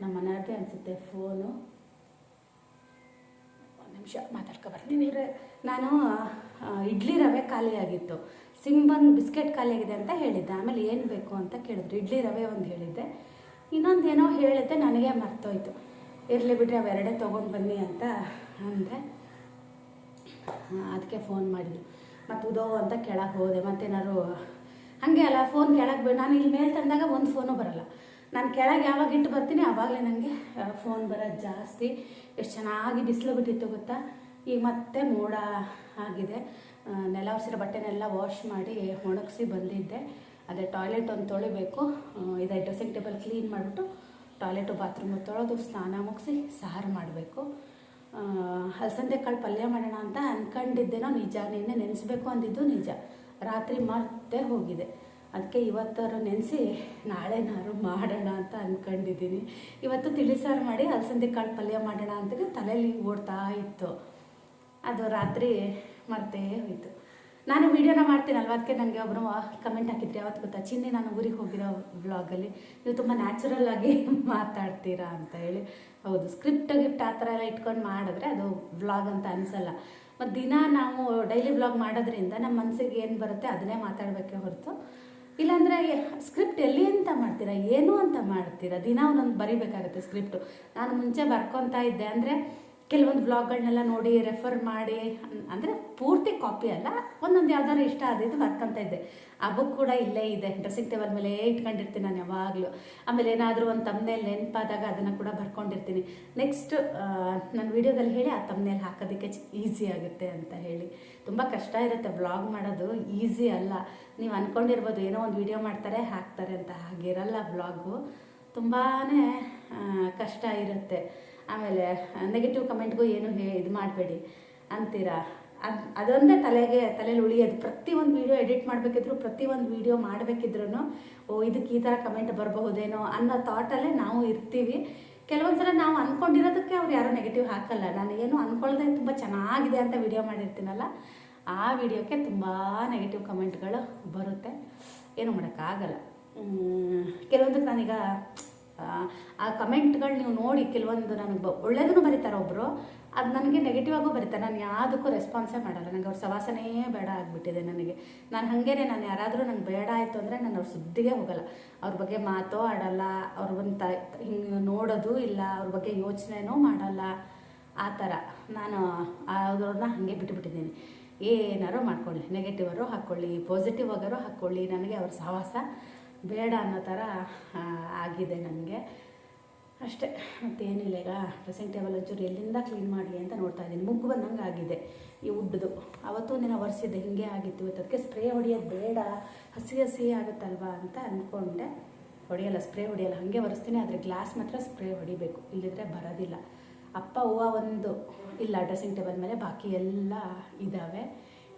ನಮ್ಮ ಮನೆಯವ್ರದ್ದೇ ಅನಿಸುತ್ತೆ ಫೋನು ನಿಮಿಷ ಮಾತಾಡ್ಕೊ ಬರ್ತೀನಿ ನಾನು ಇಡ್ಲಿ ರವೆ ಖಾಲಿಯಾಗಿತ್ತು ಸಿಂಬನ್ ಬಿಸ್ಕೆಟ್ ಖಾಲಿಯಾಗಿದೆ ಅಂತ ಹೇಳಿದ್ದೆ. ಆಮೇಲೆ ಏನು ಬೇಕು ಅಂತ ಕೇಳಿದ್ರು. ಇಡ್ಲಿ ರವೆ ಒಂದು ಹೇಳಿದ್ದೆ. ಇನ್ನೊಂದು ಏನೋ ಹೇಳಿದ್ದೆ, ನನಗೆ ಮರ್ತೋಯ್ತು. ಇರಲಿ ಬಿಡ್ರಿ ಅವೆರಡೇ ತೊಗೊಂಡು ಬನ್ನಿ ಅಂತ ಅಂದೆ. ಅದಕ್ಕೆ ಫೋನ್ ಮಾಡಿದ್ರು ಮತ್ತು ಉದೋ ಅಂತ ಕೆಳಗೆ ಹೋದೆ. ಮತ್ತೇನಾದ್ರು, ಹಾಗೆ ಅಲ್ಲ ಫೋನ್ ಕೆಳಗೆ ನಾನು ಇಲ್ಲಿ ಮೇಲೆ ತಂದಾಗ ಒಂದು ಫೋನು ಬರಲ್ಲ. ನಾನು ಕೆಳಗೆ ಯಾವಾಗ ಇಟ್ಟು ಬರ್ತೀನಿ ಆವಾಗಲೇ ನನಗೆ ಫೋನ್ ಬರೋದು ಜಾಸ್ತಿ. ಎಷ್ಟು ಚೆನ್ನಾಗಿ ಬಿಸಿಲು ಬಿಟ್ಟಿತ್ತು ಗೊತ್ತಾ? ಈಗ ಮತ್ತೆ ಮೋಡ ಆಗಿದೆ. ನೆಲ ಒರೆಸಿರೋ ಬಟ್ಟೆನೆಲ್ಲ ವಾಶ್ ಮಾಡಿ ಒಣಗಿಸಿ ಬಂದಿದ್ದೆ. ಅದೇ ಟಾಯ್ಲೆಟ್ ಒಂದು ತೊಳಿಬೇಕು. ಇದೇ ಇದೆ ಡ್ರೆಸ್ಸಿಂಗ್ ಟೇಬಲ್ ಕ್ಲೀನ್ ಮಾಡಿಬಿಟ್ಟು ಟಾಯ್ಲೆಟು ಬಾತ್ರೂಮು ತೊಳೆದು ಸ್ನಾನ ಮುಗಿಸಿ ಸಾರು ಮಾಡಬೇಕು. ಹಲಸಂದೆ ಕಾಳು ಪಲ್ಯ ಮಾಡೋಣ ಅಂತ ಅಂದ್ಕೊಂಡಿದ್ದೇನೋ ನಿಜ ನಿನ್ನೆ ನೆನೆಸ್ಬೇಕು ಅಂದಿದ್ದು ನಿಜ. ರಾತ್ರಿ ಮತ್ತೆ ಹೋಗಿದೆ. ಅದಕ್ಕೆ ಇವತ್ತಾರು ನೆನೆಸಿ ನಾಳೆನಾರು ಮಾಡೋಣ ಅಂತ ಅಂದ್ಕೊಂಡಿದ್ದೀನಿ ಇವತ್ತು ತಿಳಿಸಾರು ಮಾಡಿ ಅಲಸಂದೆ ಕಾಳು ಪಲ್ಯ ಮಾಡೋಣ ಅಂತ ತಲೆಯಲ್ಲಿ ಓಡ್ತಾ ಇತ್ತು. ಅದು ರಾತ್ರಿ ಮರ್ತೇ ಹೋಯಿತು. ನಾನು ವೀಡಿಯೋನ ಮಾಡ್ತೀನಲ್ವ? ಅದಕ್ಕೆ ನನಗೆ ಒಬ್ಬರು ಕಮೆಂಟ್ ಹಾಕಿದ್ರಿ. ಯಾವತ್ತು ಗೊತ್ತಾ? ಚಿನ್ನಿ, ನಾನು ಊರಿಗೆ ಹೋಗಿರೋ ವ್ಲಾಗಲ್ಲಿ ನೀವು ತುಂಬ ನ್ಯಾಚುರಲ್ ಆಗಿ (laughs) ಮಾತಾಡ್ತೀರಾ ಅಂತ ಹೇಳಿ. ಹೌದು ಸ್ಕ್ರಿಪ್ಟ್ ಗಿಫ್ಟ್ ಆ ಥರ ಎಲ್ಲ ಇಟ್ಕೊಂಡು ಮಾಡಿದ್ರೆ ಅದು ವ್ಲಾಗ್ ಅಂತ ಅನಿಸಲ್ಲ. ಮತ್ತು ದಿನ ನಾವು ಡೈಲಿ ವ್ಲಾಗ್ ಮಾಡೋದ್ರಿಂದ ನಮ್ಮ ಮನಸ್ಸಿಗೆ ಏನು ಬರುತ್ತೆ ಅದನ್ನೇ ಮಾತಾಡಬೇಕೇ ಹೊರತು. ಇಲ್ಲಾಂದರೆ ಸ್ಕ್ರಿಪ್ಟ್ ಎಲ್ಲಿ ಅಂತ ಮಾಡ್ತೀರಾ? ಏನು ಅಂತ ಮಾಡ್ತೀರಾ? ದಿನ ಒಂದೊಂದು ಬರಿಬೇಕಾಗುತ್ತೆ ಸ್ಕ್ರಿಪ್ಟು ನಾನು ಮುಂಚೆ ಬರ್ಕೊತಾ ಇದ್ದೆ ಅಂದರೆ ಕೆಲವೊಂದು ವ್ಲಾಗ್ಗಳನ್ನೆಲ್ಲ ನೋಡಿ ರೆಫರ್ ಮಾಡಿ, ಅಂದರೆ ಪೂರ್ತಿ ಕಾಪಿ ಅಲ್ಲ, ಒಂದೊಂದು ಯಾವ್ದಾದ್ರು ಇಷ್ಟ ಆದಿದ್ದು ಬರ್ಕೊಂತ ಇದ್ದೆ ಆ ಬುಕ್ ಕೂಡ ಇಲ್ಲೇ ಇದೆ ಡ್ರೆಸ್ಸಿಂಗ್ ಟೇಬಲ್ ಮೇಲೆ ಇಟ್ಕೊಂಡಿರ್ತೀನಿ ನಾನು ಯಾವಾಗಲೂ. ಆಮೇಲೆ ಏನಾದರೂ ಒಂದು ತಮ್ನೇಲಿ ನೆನಪಾದಾಗ ಅದನ್ನು ಕೂಡ ಬರ್ಕೊಂಡಿರ್ತೀನಿ. ನೆಕ್ಸ್ಟ್ ನಾನು ವೀಡಿಯೋದಲ್ಲಿ ಹೇಳಿ ಆ ತಮ್ಮನೇಲಿ ಹಾಕೋದಕ್ಕೆ ಈಸಿ ಆಗುತ್ತೆ ಅಂತ ಹೇಳಿ. ತುಂಬ ಕಷ್ಟ ಇರುತ್ತೆ ವ್ಲಾಗ್ ಮಾಡೋದು ಈಸಿ ಅಲ್ಲ. ನೀವು ಅಂದ್ಕೊಂಡಿರ್ಬೋದು ಏನೋ ಒಂದು ವಿಡಿಯೋ ಮಾಡ್ತಾರೆ, ಹಾಕ್ತಾರೆ ಅಂತ. ಹಾಗಿರಲ್ಲ ವ್ಲಾಗು ತುಂಬಾ ಕಷ್ಟ ಇರುತ್ತೆ. ಆಮೇಲೆ ನೆಗೆಟಿವ್ ಕಮೆಂಟ್ಗೂ ಏನು ಹೇ, ಇದು ಮಾಡಬೇಡಿ ಅಂತೀರಾ? ಅದು, ಅದೊಂದೇ ತಲೆಗೆ ತಲೆಯಲ್ಲಿ ಉಳಿಯೋದು. ಪ್ರತಿಯೊಂದು ವೀಡಿಯೋ ಎಡಿಟ್ ಮಾಡಬೇಕಿದ್ರು ಪ್ರತಿಯೊಂದು ವೀಡಿಯೋ ಮಾಡಬೇಕಿದ್ರು ಓ ಇದಕ್ಕೆ ಈ ಥರ ಕಮೆಂಟ್ ಬರಬಹುದೇನೋ ಅನ್ನೋ ಥಾಟಲ್ಲೇ ನಾವು ಇರ್ತೀವಿ. ಕೆಲವೊಂದು ಸಲ ನಾವು ಅಂದ್ಕೊಂಡಿರೋದಕ್ಕೆ ಅವ್ರು ಯಾರೂ ನೆಗೆಟಿವ್ ಹಾಕಲ್ಲ. ನಾನು ಏನು ಅಂದ್ಕೊಳ್ದೆ ತುಂಬ ಚೆನ್ನಾಗಿದೆ ಅಂತ ವಿಡಿಯೋ ಮಾಡಿರ್ತೀನಲ್ಲ, ಆ ವಿಡಿಯೋಕ್ಕೆ ತುಂಬ ನೆಗೆಟಿವ್ ಕಮೆಂಟ್ಗಳು ಬರುತ್ತೆ. ಏನು ಮಾಡೋಕ್ಕಾಗಲ್ಲ. ಕೆಲವೊಂದಕ್ಕೆ ನಾನೀಗ ಆ, ಕಮೆಂಟ್ಗಳು ನೀವು ನೋಡಿ ಕೆಲವೊಂದು ನನಗೆ ಒಳ್ಳೇದನ್ನು ಬರೀತಾರೆ ಒಬ್ಬರು ಅದು ನನಗೆ ನೆಗೆಟಿವ್ ಆಗೂ ಬರೀತಾರೆ. ನಾನು ಯಾವುದಕ್ಕೂ ರೆಸ್ಪಾನ್ಸೇ ಮಾಡಲ್ಲ. ನನಗೆ ಅವ್ರ ಸವಾಸನೇ ಬೇಡ ಆಗಿಬಿಟ್ಟಿದೆ ನನಗೆ. ನಾನು ಹಾಗೇನೆ ನಾನು ಯಾರಾದರೂ ನನಗೆ ಬೇಡ ಆಯಿತು ಅಂದರೆ ನಾನು ಅವ್ರ ಸುದ್ದಿಗೆ ಹೋಗಲ್ಲ. ಅವ್ರ ಬಗ್ಗೆ ಮಾತೋ ಆಡಲ್ಲ ಅವ್ರ ಒಂದು ಹಿಂಗೆ ನೋಡೋದು ಇಲ್ಲ ಅವ್ರ ಬಗ್ಗೆ ಯೋಚನೆನೂ ಮಾಡಲ್ಲ. ಆ ಥರ. ನಾನು ಅವ್ರನ್ನ ಹಾಗೆ ಬಿಟ್ಟುಬಿಟ್ಟಿದ್ದೀನಿ ಏನಾರು ಮಾಡ್ಕೊಳ್ಳಿ. ನೆಗೆಟಿವರು ಹಾಕ್ಕೊಳ್ಳಿ ಪಾಸಿಟಿವ್ ಆಗಾರು ಹಾಕ್ಕೊಳ್ಳಿ. ನನಗೆ ಅವ್ರ ಸಹವಾಸ ಬೇಡ ಅನ್ನೋ ಥರ ಆಗಿದೆ ನನಗೆ. ಅಷ್ಟೇ. ಮತ್ತೇನಿಲ್ಲ ಈಗ ಡ್ರೆಸ್ಸಿಂಗ್ ಟೇಬಲ್ ಒಂಚೂರು ಎಲ್ಲಿಂದ ಕ್ಲೀನ್ ಮಾಡಲಿ ಅಂತ ನೋಡ್ತಾ ಇದ್ದೀನಿ. ಮುಗ್ಗು ಬಂದಂಗೆ ಆಗಿದೆ ಈ ಉಡ್ಡದು ಅವತ್ತು ದಿನ ಒರೆಸಿದ್ದೆ, ಹಿಂಗೆ ಆಗಿತ್ತು. ಅದಕ್ಕೆ ಸ್ಪ್ರೇ ಹೊಡಿಯೋದು ಬೇಡ. ಹಸಿ ಹಸಿ ಆಗುತ್ತಲ್ವಾ ಅಂತ ಅಂದ್ಕೊಂಡೆ. ಹೊಡೆಯಲ್ಲ ಸ್ಪ್ರೇ ಹೊಡೆಯಲ್ಲ. ಹಾಗೆ ಒರೆಸ್ತೀನಿ, ಆದರೆ ಗ್ಲಾಸ್ ಮಾತ್ರ ಸ್ಪ್ರೇ ಹೊಡಿಬೇಕು. ಇಲ್ಲಿದ್ರೆ ಬರೋದಿಲ್ಲ. ಅಪ್ಪ, ಹೂವು ಒಂದು, ಇಲ್ಲ ಡ್ರೆಸ್ಸಿಂಗ್ ಟೇಬಲ್ ಮೇಲೆ ಬಾಕಿ ಎಲ್ಲ ಇದ್ದಾವೆ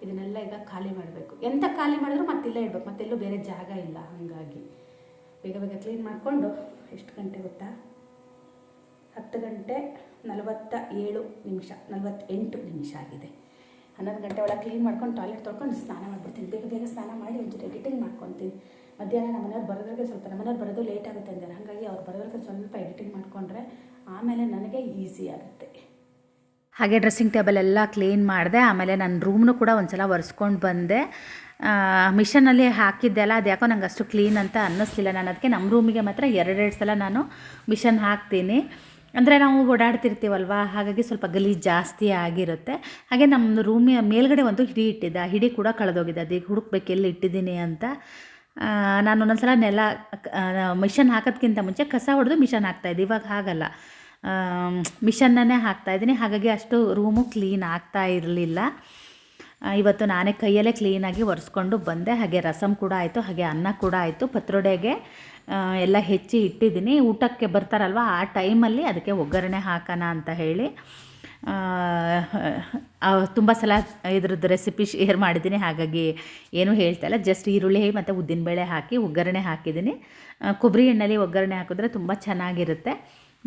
ಇದನ್ನೆಲ್ಲ ಈಗ ಖಾಲಿ ಮಾಡಬೇಕು. ಎಂತ ಖಾಲಿ ಮಾಡಿದ್ರು ಮತ್ತಿಲ್ಲೇ ಇಡ್ಬೇಕು. ಮತ್ತೆಲ್ಲೂ ಬೇರೆ ಜಾಗ ಇಲ್ಲ ಹಾಗಾಗಿ. ಬೇಗ ಬೇಗ ಕ್ಲೀನ್ ಮಾಡಿಕೊಂಡು ಎಷ್ಟು ಗಂಟೆ ಗೊತ್ತಾ? ಹತ್ತು ಗಂಟೆ ನಲವತ್ತ ಏಳು ನಿಮಿಷ, ನಲವತ್ತೆಂಟು ನಿಮಿಷ ಆಗಿದೆ. ಹನ್ನೊಂದು ಗಂಟೆ ಒಳಗೆ ಕ್ಲೀನ್ ಮಾಡ್ಕೊಂಡು ಟಾಯ್ಲೆಟ್ ತೊಳ್ಕೊಂಡು ಸ್ನಾನ ಮಾಡ್ಬಿಡ್ತೀನಿ. ಬೇಗ ಬೇಗ ಸ್ನಾನ ಮಾಡಿ ಒಂಚೂರು ಎಡಿಟಿಂಗ್ ಮಾಡ್ಕೊತೀನಿ. ಮಧ್ಯಾಹ್ನ ನಮ್ಮ ಮನೆಯವ್ರು ಬರೋದ್ರಿಗೆ ಸ್ವಲ್ಪ, ನಮ್ಮ ಮನೆಯವ್ರು ಬರೋದು ಲೇಟ್ ಆಗುತ್ತೆ ಅಂತಾರೆ. ಹಾಗಾಗಿ ಅವ್ರು ಬರೋದ್ರಿಗೆ ಸ್ವಲ್ಪ ಎಡಿಟಿಂಗ್ ಮಾಡಿಕೊಂಡ್ರೆ ಆಮೇಲೆ ನನಗೆ ಈಸಿ ಆಗುತ್ತೆ. ಹಾಗೆ ಡ್ರೆಸ್ಸಿಂಗ್ ಟೇಬಲ್ ಎಲ್ಲ ಕ್ಲೀನ್ ಮಾಡಿದೆ, ಆಮೇಲೆ ನನ್ನ ರೂಮ್ನು ಕೂಡ ಒಂದು ಸಲ ಒರೆಸ್ಕೊಂಡು ಬಂದೆ. ಮಿಷನಲ್ಲಿ ಹಾಕಿದ್ದೆಲ್ಲ ಅದು ಯಾಕೋ ನಂಗೆ ಅಷ್ಟು ಕ್ಲೀನ್ ಅಂತ ಅನ್ನಿಸ್ಲಿಲ್ಲ. ನಾನು ಅದಕ್ಕೆ ನಮ್ಮ ರೂಮಿಗೆ ಮಾತ್ರ ಎರಡೆರಡು ಸಲ ನಾನು ಮಿಷನ್ ಹಾಕ್ತೀನಿ. ಅಂದರೆ ನಾವು ಓಡಾಡ್ತಿರ್ತೀವಲ್ವ, ಹಾಗಾಗಿ ಸ್ವಲ್ಪ ಗಲೀಜು ಜಾಸ್ತಿ ಆಗಿರುತ್ತೆ. ಹಾಗೆ ನಮ್ಮ ರೂಮಿನ ಮೇಲ್ಗಡೆ ಒಂದು ಹಿಡಿ ಇಟ್ಟಿದ್ದೆ. ಹಿಡಿ ಕೂಡ ಕಳೆದೋಗಿದೆ. ಅದಕ್ಕೆ ಹುಡುಕ್ಬೇಕು ಎಲ್ಲಿ ಇಟ್ಟಿದ್ದೀನಿ ಅಂತ. ನಾನು ಒಂದೊಂದು ಸಲ ನೆಲ ಮಿಷನ್ ಹಾಕೋದ್ಕಿಂತ ಮುಂಚೆ ಕಸ ಹೊಡೆದು ಮಿಷನ್ ಹಾಕ್ತಾಯಿದ್ದೆ ಇವಾಗ ಹಾಗಲ್ಲ. ಮಿಷನ್ನನ್ನೇ ಹಾಕ್ತಾಯಿದ್ದೀನಿ ಹಾಗಾಗಿ ಅಷ್ಟು ರೂಮು ಕ್ಲೀನ್ ಆಗ್ತಾ ಇರಲಿಲ್ಲ. ಇವತ್ತು ನಾನೇ ಕೈಯಲ್ಲೇ ಕ್ಲೀನಾಗಿ ಒರೆಸ್ಕೊಂಡು ಬಂದೆ. ಹಾಗೆ ರಸಮ್ ಕೂಡ ಆಯಿತು, ಹಾಗೆ ಅನ್ನ ಕೂಡ ಆಯಿತು. ಪತ್ರೊಡೆಗೆ ಎಲ್ಲ ಹೆಚ್ಚಿ ಇಟ್ಟಿದ್ದೀನಿ. ಊಟಕ್ಕೆ ಬರ್ತಾರಲ್ವ, ಆ ಟೈಮಲ್ಲಿ ಅದಕ್ಕೆ ಒಗ್ಗರಣೆ ಹಾಕೋಣ ಅಂತ ಹೇಳಿ ತುಂಬ ಸಲ ಇದ್ರದ್ದು ರೆಸಿಪಿ ಶೇರ್ ಮಾಡಿದ್ದೀನಿ. ಹಾಗಾಗಿ ಏನೂ ಹೇಳ್ತಾ ಇಲ್ಲ. ಜಸ್ಟ್ ಈರುಳ್ಳಿ ಮತ್ತು ಉದ್ದಿನಬೇಳೆ ಹಾಕಿ ಒಗ್ಗರಣೆ ಹಾಕಿದ್ದೀನಿ. ಕೊಬ್ಬರಿ ಎಣ್ಣೆಲಿ ಒಗ್ಗರಣೆ ಹಾಕಿದ್ರೆ ತುಂಬ ಚೆನ್ನಾಗಿರುತ್ತೆ.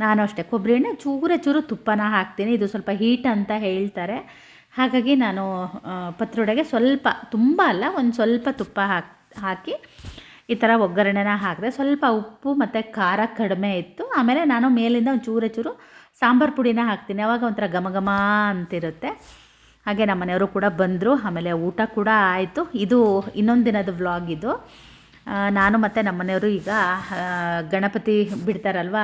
ನಾನು ಅಷ್ಟೇ. ಕೊಬ್ಬರಿ ಎಣ್ಣೆ ಚೂರ ಚೂರು ತುಪ್ಪನ ಹಾಕ್ತೀನಿ. ಇದು ಸ್ವಲ್ಪ ಹೀಟ್ ಅಂತ ಹೇಳ್ತಾರೆ. ಹಾಗಾಗಿ ನಾನು ಪತ್ರೊಡೆಗೆ ಸ್ವಲ್ಪ, ತುಂಬ ಅಲ್ಲ, ಒಂದು ಸ್ವಲ್ಪ ತುಪ್ಪ ಹಾಕಿ ಹಾಕಿ ಈ ಥರ ಒಗ್ಗರಣೆನ ಹಾಕಿದೆ ಸ್ವಲ್ಪ ಉಪ್ಪು ಮತ್ತು ಖಾರ ಕಡಿಮೆ ಇತ್ತು. ಆಮೇಲೆ ನಾನು ಮೇಲಿಂದ ಒಂದು ಚೂರು ಚೂರು ಸಾಂಬಾರು ಪುಡಿನ ಹಾಕ್ತೀನಿ. ಅವಾಗ ಒಂಥರ ಘಮ ಘಮ ಅಂತಿರುತ್ತೆ. ಹಾಗೆ ನಮ್ಮ ಮನೆಯವರು ಕೂಡ ಬಂದರು. ಆಮೇಲೆ ಊಟ ಕೂಡ ಆಯಿತು. ಇದು ಇನ್ನೊಂದು ದಿನದ ವ್ಲಾಗ್ ಇದು. ನಾನು ಮತ್ತು ನಮ್ಮ ಮನೆಯವರು ಈಗ ಗಣಪತಿ ಬಿಡ್ತಾರಲ್ವ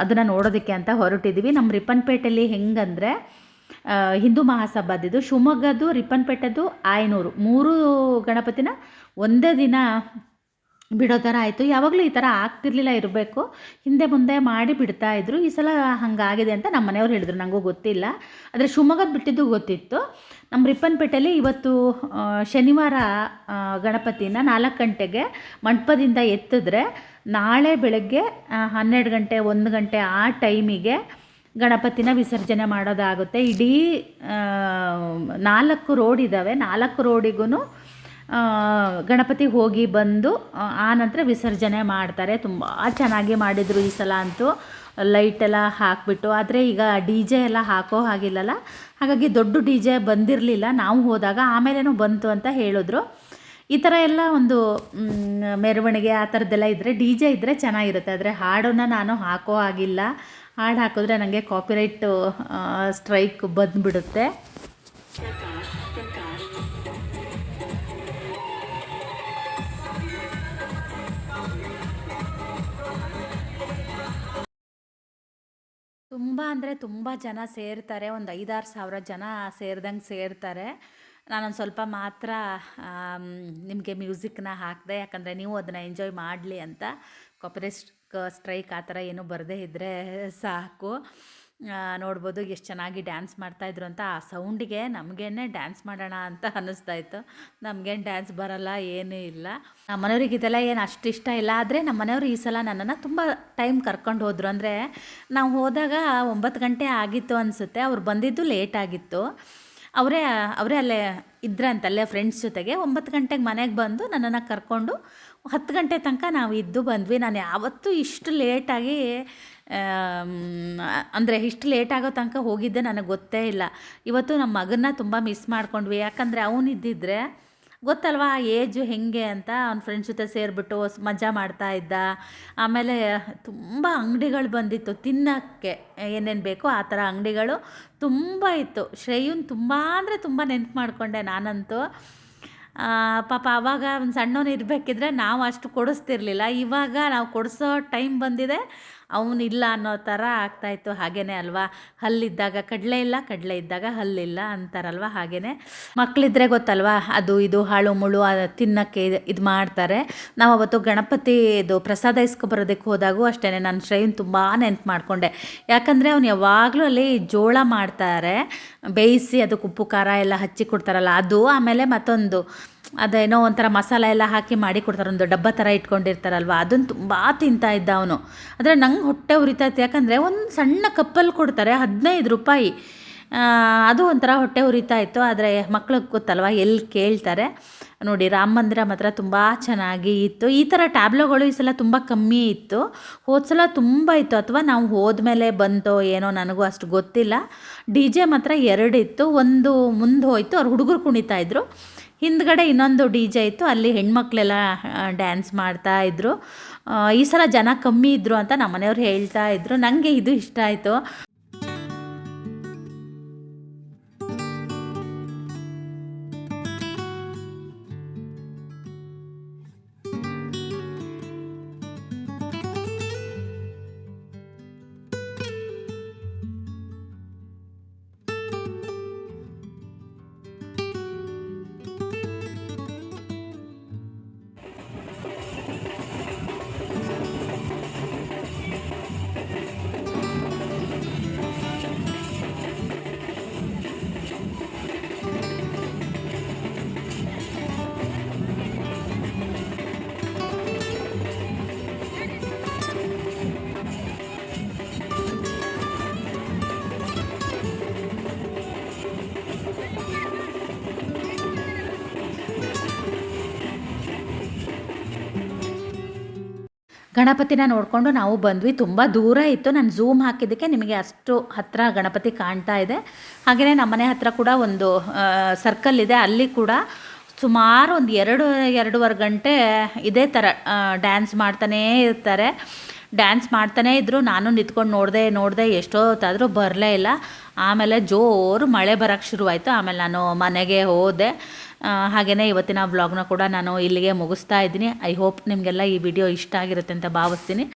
ಅದನ್ನು ನೋಡೋದಕ್ಕೆ ಅಂತ ಹೊರಟಿದ್ದೀವಿ ನಮ್ಮ ರಿಪ್ಪನ್ಪೇಟೆಯಲ್ಲಿ ಹೆಂಗಂದರೆ ಹಿಂದೂ ಮಹಾಸಭಾದಿದ್ದು ಶಿವಮೊಗ್ಗದ್ದು ರಿಪ್ಪನ್ಪೇಟೆದು ಆಯನೂರು. ಮೂರು ಗಣಪತಿನ ಒಂದೇ ದಿನ ಬಿಡೋ ಥರ ಆಯಿತು. ಯಾವಾಗಲೂ ಈ ಥರ ಆಗ್ತಿರ್ಲಿಲ್ಲ ಇರಬೇಕು. ಹಿಂದೆ ಮುಂದೆ ಮಾಡಿ ಬಿಡ್ತಾ ಇದ್ರು. ಈ ಸಲ ಹಾಗಾಗಿದೆ ಅಂತ ನಮ್ಮ ಮನೆಯವ್ರು ಹೇಳಿದ್ರು. ನನಗೂ ಗೊತ್ತಿಲ್ಲ. ಆದರೆ ಶಿವಮೊಗ್ಗದ ಬಿಟ್ಟಿದ್ದು ಗೊತ್ತಿತ್ತು. ನಮ್ಮ ರಿಪ್ಪನ್ಪೇಟೆಯಲ್ಲಿ ಇವತ್ತು ಶನಿವಾರ ಗಣಪತಿನ ನಾಲ್ಕು ಗಂಟೆಗೆ ಮಂಟಪದಿಂದ ಎತ್ತಿದ್ರೆ ನಾಳೆ ಬೆಳಗ್ಗೆ ಹನ್ನೆರಡು ಗಂಟೆ, ಒಂದು ಗಂಟೆ ಆ ಟೈಮಿಗೆ ಗಣಪತಿನ ವಿಸರ್ಜನೆ ಮಾಡೋದಾಗುತ್ತೆ. ಇಡೀ ನಾಲ್ಕು ರೋಡ್ ಇದ್ದಾವೆ ನಾಲ್ಕು ರೋಡಿಗೂ ಗಣಪತಿ ಹೋಗಿ ಬಂದು ಆ, ಆ ನಂತರ ವಿಸರ್ಜನೆ ಮಾಡ್ತಾರೆ. ತುಂಬ ಚೆನ್ನಾಗಿ ಮಾಡಿದರು ಈ ಸಲ ಅಂತೂ. ಲೈಟ್ ಎಲ್ಲ ಹಾಕಿಬಿಟ್ಟು ಆದರೆ ಈಗ ಡಿ ಜೆ ಎಲ್ಲ ಹಾಕೋ ಹಾಗಿಲ್ಲಲ್ಲ. ಹಾಗಾಗಿ ದೊಡ್ಡ ಡಿ ಜೆ ಬಂದಿರಲಿಲ್ಲ. ನಾವು ಹೋದಾಗ ಆಮೇಲೇನೋ ಬಂತು ಅಂತ ಹೇಳಿದ್ರು. ಈ ಥರ ಎಲ್ಲ ಒಂದು ಮೆರವಣಿಗೆ ಆ ಥರದ್ದೆಲ್ಲ ಇದ್ದರೆ ಡಿ ಜೆ ಇದ್ದರೆ ಚೆನ್ನಾಗಿರುತ್ತೆ. ಆದರೆ ಹಾಡನ್ನು ನಾನು ಹಾಕೋ ಹಾಗಿಲ್ಲ. ಹಾಡು ಹಾಕಿದ್ರೆ ನನಗೆ ಕಾಪಿರೈಟ್ ಸ್ಟ್ರೈಕ್ ಬಂದುಬಿಡುತ್ತೆ. ತುಂಬ ಅಂದರೆ ತುಂಬ ಜನ ಸೇರ್ತಾರೆ. ಒಂದು ಐದಾರು ಸಾವಿರ ಜನ ಸೇರ್ದಂಗೆ ಸೇರ್ತಾರೆ. ನಾನೊಂದು ಸ್ವಲ್ಪ ಮಾತ್ರ ನಿಮಗೆ ಮ್ಯೂಸಿಕ್ನ ಹಾಕಿದೆ, ಯಾಕಂದರೆ ನೀವು ಅದನ್ನು ಎಂಜಾಯ್ ಮಾಡಲಿ ಅಂತ. ಕಾಪರೇಸ್ಟ್ ಸ್ಟ್ರೈಕ್ ಆ ಥರ ಏನೂ ಬರದೇ ಇದ್ದರೆ ಸಾಕು. ನೋಡ್ಬೋದು ಎಷ್ಟು ಚೆನ್ನಾಗಿ ಡ್ಯಾನ್ಸ್ ಮಾಡ್ತಾಯಿದ್ರು ಅಂತ. ಆ ಸೌಂಡಿಗೆ ನಮಗೇನೆ ಡ್ಯಾನ್ಸ್ ಮಾಡೋಣ ಅಂತ ಅನ್ನಿಸ್ತಾ ಇತ್ತು. ನಮಗೇನು ಡ್ಯಾನ್ಸ್ ಬರಲ್ಲ, ಏನೂ ಇಲ್ಲ. ನಮ್ಮ ಮನೆಯವ್ರಿಗೆ ಇದೆಲ್ಲ ಏನು ಅಷ್ಟು ಇಷ್ಟ ಇಲ್ಲ. ಆದರೆ ನಮ್ಮ ಮನೆಯವರು ಈ ಸಲ ನನ್ನನ್ನು ತುಂಬ ಟೈಮ್ ಕರ್ಕೊಂಡು ಹೋದರು. ಅಂದರೆ ನಾವು ಹೋದಾಗ ಒಂಬತ್ತು ಗಂಟೆ ಆಗಿತ್ತು ಅನಿಸುತ್ತೆ. ಅವ್ರು ಬಂದಿದ್ದು ಲೇಟ್ ಆಗಿತ್ತು. ಅವರೇ ಅವರೇ ಅಲ್ಲೇ ಇದ್ರಂತ ಅಲ್ಲೇ ಫ್ರೆಂಡ್ಸ್ ಜೊತೆಗೆ ಒಂಬತ್ತು ಗಂಟೆಗೆ ಮನೆಗೆ ಬಂದು ನನ್ನನ್ನು ಕರ್ಕೊಂಡು ಹತ್ತು ಗಂಟೆ ತನಕ ನಾವು ಇದ್ದು ಬಂದ್ವಿ. ನಾನು ಯಾವತ್ತೂ ಇಷ್ಟು ಲೇಟಾಗಿ ಅಂದರೆ ಇಷ್ಟು ಲೇಟ್ ಆಗೋ ತನಕ ಹೋಗಿದ್ದೆ, ನನಗೆ ಗೊತ್ತೇ ಇಲ್ಲ. ಇವತ್ತು ನಮ್ಮ ಮಗನ್ನ ತುಂಬ ಮಿಸ್ ಮಾಡ್ಕೊಂಡ್ವಿ. ಯಾಕಂದರೆ ಅವನಿದ್ದಿದ್ರೆ ಗೊತ್ತಲ್ವಾ, ಆ ಏಜು ಹೆಂಗೆ ಅಂತ ಅವ್ನ ಫ್ರೆಂಡ್ಸ್ ಜೊತೆ ಸೇರಿಬಿಟ್ಟು ಮಜಾ ಮಾಡ್ತಾ ಇದ್ದ. ಆಮೇಲೆ ತುಂಬ ಅಂಗಡಿಗಳು ಬಂದಿತ್ತು ತಿನ್ನೋಕ್ಕೆ. ಏನೇನು ಬೇಕೋ ಆ ಥರ ಅಂಗಡಿಗಳು ತುಂಬ ಇತ್ತು. ಶ್ರೇಯುನ್ ತುಂಬ ಅಂದರೆ ತುಂಬ ನೆನ್ಪು ಮಾಡಿಕೊಂಡೆ ನಾನಂತೂ. ಪಾಪ ಆವಾಗ ಒಂದು ಸಣ್ಣವನು ಇರಬೇಕಿದ್ರೆ ನಾವು ಅಷ್ಟು ಕೊಡಿಸ್ತಿರ್ಲಿಲ್ಲ. ಇವಾಗ ನಾವು ಕೊಡಿಸೋ ಟೈಮ್ ಬಂದಿದೆ ಅವನಿಲ್ಲ ಅನ್ನೋ ಥರ ಆಗ್ತಾಯಿತ್ತು ಹಾಗೇ ಅಲ್ವಾ? ಹಲ್ಲಿದ್ದಾಗ ಕಡಲೆ ಇಲ್ಲ, ಕಡಲೆ ಇದ್ದಾಗ ಹಲ್ಲಿಲ್ಲ ಅಂತಾರಲ್ವ? ಹಾಗೇ ಮಕ್ಕಳಿದ್ರೆ ಗೊತ್ತಲ್ವಾ? ಅದು ಇದು ಹಾಳು ಮುಳು ತಿನ್ನೋಕ್ಕೆ ಇದು ಮಾಡ್ತಾರೆ. ನಾವು ಅವತ್ತು ಗಣಪತಿ ಇದು ಪ್ರಸಾದ ಇಸ್ಕೊಬರೋದಕ್ಕೆ ಹೋದಾಗೂ ಅಷ್ಟೇ ನಾನು ಶ್ರೈನ್ ತುಂಬ ನೆನ್ಪು ಮಾಡಿಕೊಂಡೆ. ಯಾಕಂದರೆ ಅವ್ನು ಯಾವಾಗಲೂ ಅಲ್ಲಿ ಜೋಳ ಮಾಡ್ತಾರೆ. ಬೇಯಿಸಿ ಅದಕ್ಕೆ ಉಪ್ಪು, ಖಾರ ಎಲ್ಲ ಹಚ್ಚಿ ಕೊಡ್ತಾರಲ್ಲ, ಅದು ಆಮೇಲೆ ಮತ್ತೊಂದು ಅದೇನೋ ಒಂಥರ ಮಸಾಲೆ ಎಲ್ಲ ಹಾಕಿ ಮಾಡಿ ಕೊಡ್ತಾರೆ, ಒಂದು ಡಬ್ಬ ಥರ ಇಟ್ಕೊಂಡಿರ್ತಾರಲ್ವ, ಅದನ್ನು ತುಂಬ ತಿಂತಾ ಇದ್ದ ಅವನು. ಆದರೆ ನಂಗೆ ಹೊಟ್ಟೆ ಉರಿತೈತೆ, ಯಾಕಂದರೆ ಒಂದು ಸಣ್ಣ ಕಪ್ಪಲ್ಲಿ ಕೊಡ್ತಾರೆ, ಹದಿನೈದು ರೂಪಾಯಿ. ಅದು ಒಂಥರ ಹೊಟ್ಟೆ ಉರಿತಾ ಇತ್ತು, ಆದರೆ ಮಕ್ಳಿಗೆ ಗೊತ್ತಲ್ವ ಎಲ್ಲಿ ಕೇಳ್ತಾರೆ. ನೋಡಿ, ರಾಮ ಮಂದಿರ ಮಾತ್ರ ತುಂಬ ಚೆನ್ನಾಗಿ ಇತ್ತು. ಈ ಥರ ಟ್ಯಾಬ್ಲೋಗಳು ಈ ಸಲ ತುಂಬ ಕಮ್ಮಿ ಇತ್ತು. ಹೋದ ಸಲ ತುಂಬ ಇತ್ತು. ಅಥವಾ ನಾವು ಹೋದ್ಮೇಲೆ ಬಂತೋ ಏನೋ ನನಗೂ ಅಷ್ಟು ಗೊತ್ತಿಲ್ಲ. ಡಿ ಜೆ ಮಾತ್ರ ಎರಡು ಇತ್ತು. ಒಂದು ಮುಂದೆ ಹೋಯಿತು. ಅವ್ರು ಹುಡುಗರು ಕುಣಿತಾ ಇದ್ರು. ಹಿಂದ್ಗಡೆ ಇನ್ನೊಂದು ಡಿ ಜೆ ಇತ್ತು. ಅಲ್ಲಿ ಹೆಣ್ಮಕ್ಳೆಲ್ಲ ಡ್ಯಾನ್ಸ್ ಮಾಡ್ತಾ ಇದ್ರು. ಈ ಸಲ ಜನ ಕಮ್ಮಿ ಇದ್ರು ಅಂತ ನಮ್ಮ ಮನೆಯವ್ರು ಹೇಳ್ತಾ ಇದ್ರು. ನನಗೆ ಇದು ಇಷ್ಟ ಆಯಿತು. ಗಣಪತಿನ ನೋಡಿಕೊಂಡು ನಾವು ಬಂದ್ವಿ. ತುಂಬ ದೂರ ಇತ್ತು. ನಾನು ಝೂಮ್ ಹಾಕಿದ್ದಕ್ಕೆ ನಿಮಗೆ ಅಷ್ಟು ಹತ್ತಿರ ಗಣಪತಿ ಕಾಣ್ತಾ ಇದೆ. ಹಾಗೆಯೇ ನಮ್ಮ ಮನೆ ಹತ್ತಿರ ಕೂಡ ಒಂದು ಸರ್ಕಲ್ ಇದೆ. ಅಲ್ಲಿ ಕೂಡ ಸುಮಾರು ಒಂದು ಎರಡು, ಎರಡೂವರೆ ಗಂಟೆ ಇದೇ ಥರ ಡ್ಯಾನ್ಸ್ ಮಾಡ್ತಾನೇ ಇರ್ತಾರೆ. ಡ್ಯಾನ್ಸ್ ಮಾಡ್ತಾನೇ ಇದ್ದರು ನಾನು ನಿಂತ್ಕೊಂಡು ನೋಡಿದೆ ನೋಡಿದೆ ಎಷ್ಟೊತ್ತಾದರೂ ಬರಲೇ ಇಲ್ಲ. ಆಮೇಲೆ ಜೋರು ಮಳೆ ಬರೋಕ್ಕೆ ಶುರುವಾಯಿತು. ಆಮೇಲೆ ನಾನು ಮನೆಗೆ ಹೋದೆ. ಹಾಗೆಯೇ ಇವತ್ತಿನ ವ್ಲಾಗ್ನ ಕೂಡ ನಾನು ಇಲ್ಲಿಗೆ ಮುಗಿಸ್ತಾ ಇದ್ದೀನಿ. ಐ ಹೋಪ್ ನಿಮಗೆಲ್ಲ ಈ ವಿಡಿಯೋ ಇಷ್ಟ ಆಗಿರುತ್ತೆ ಅಂತ ಭಾವಿಸ್ತೀನಿ.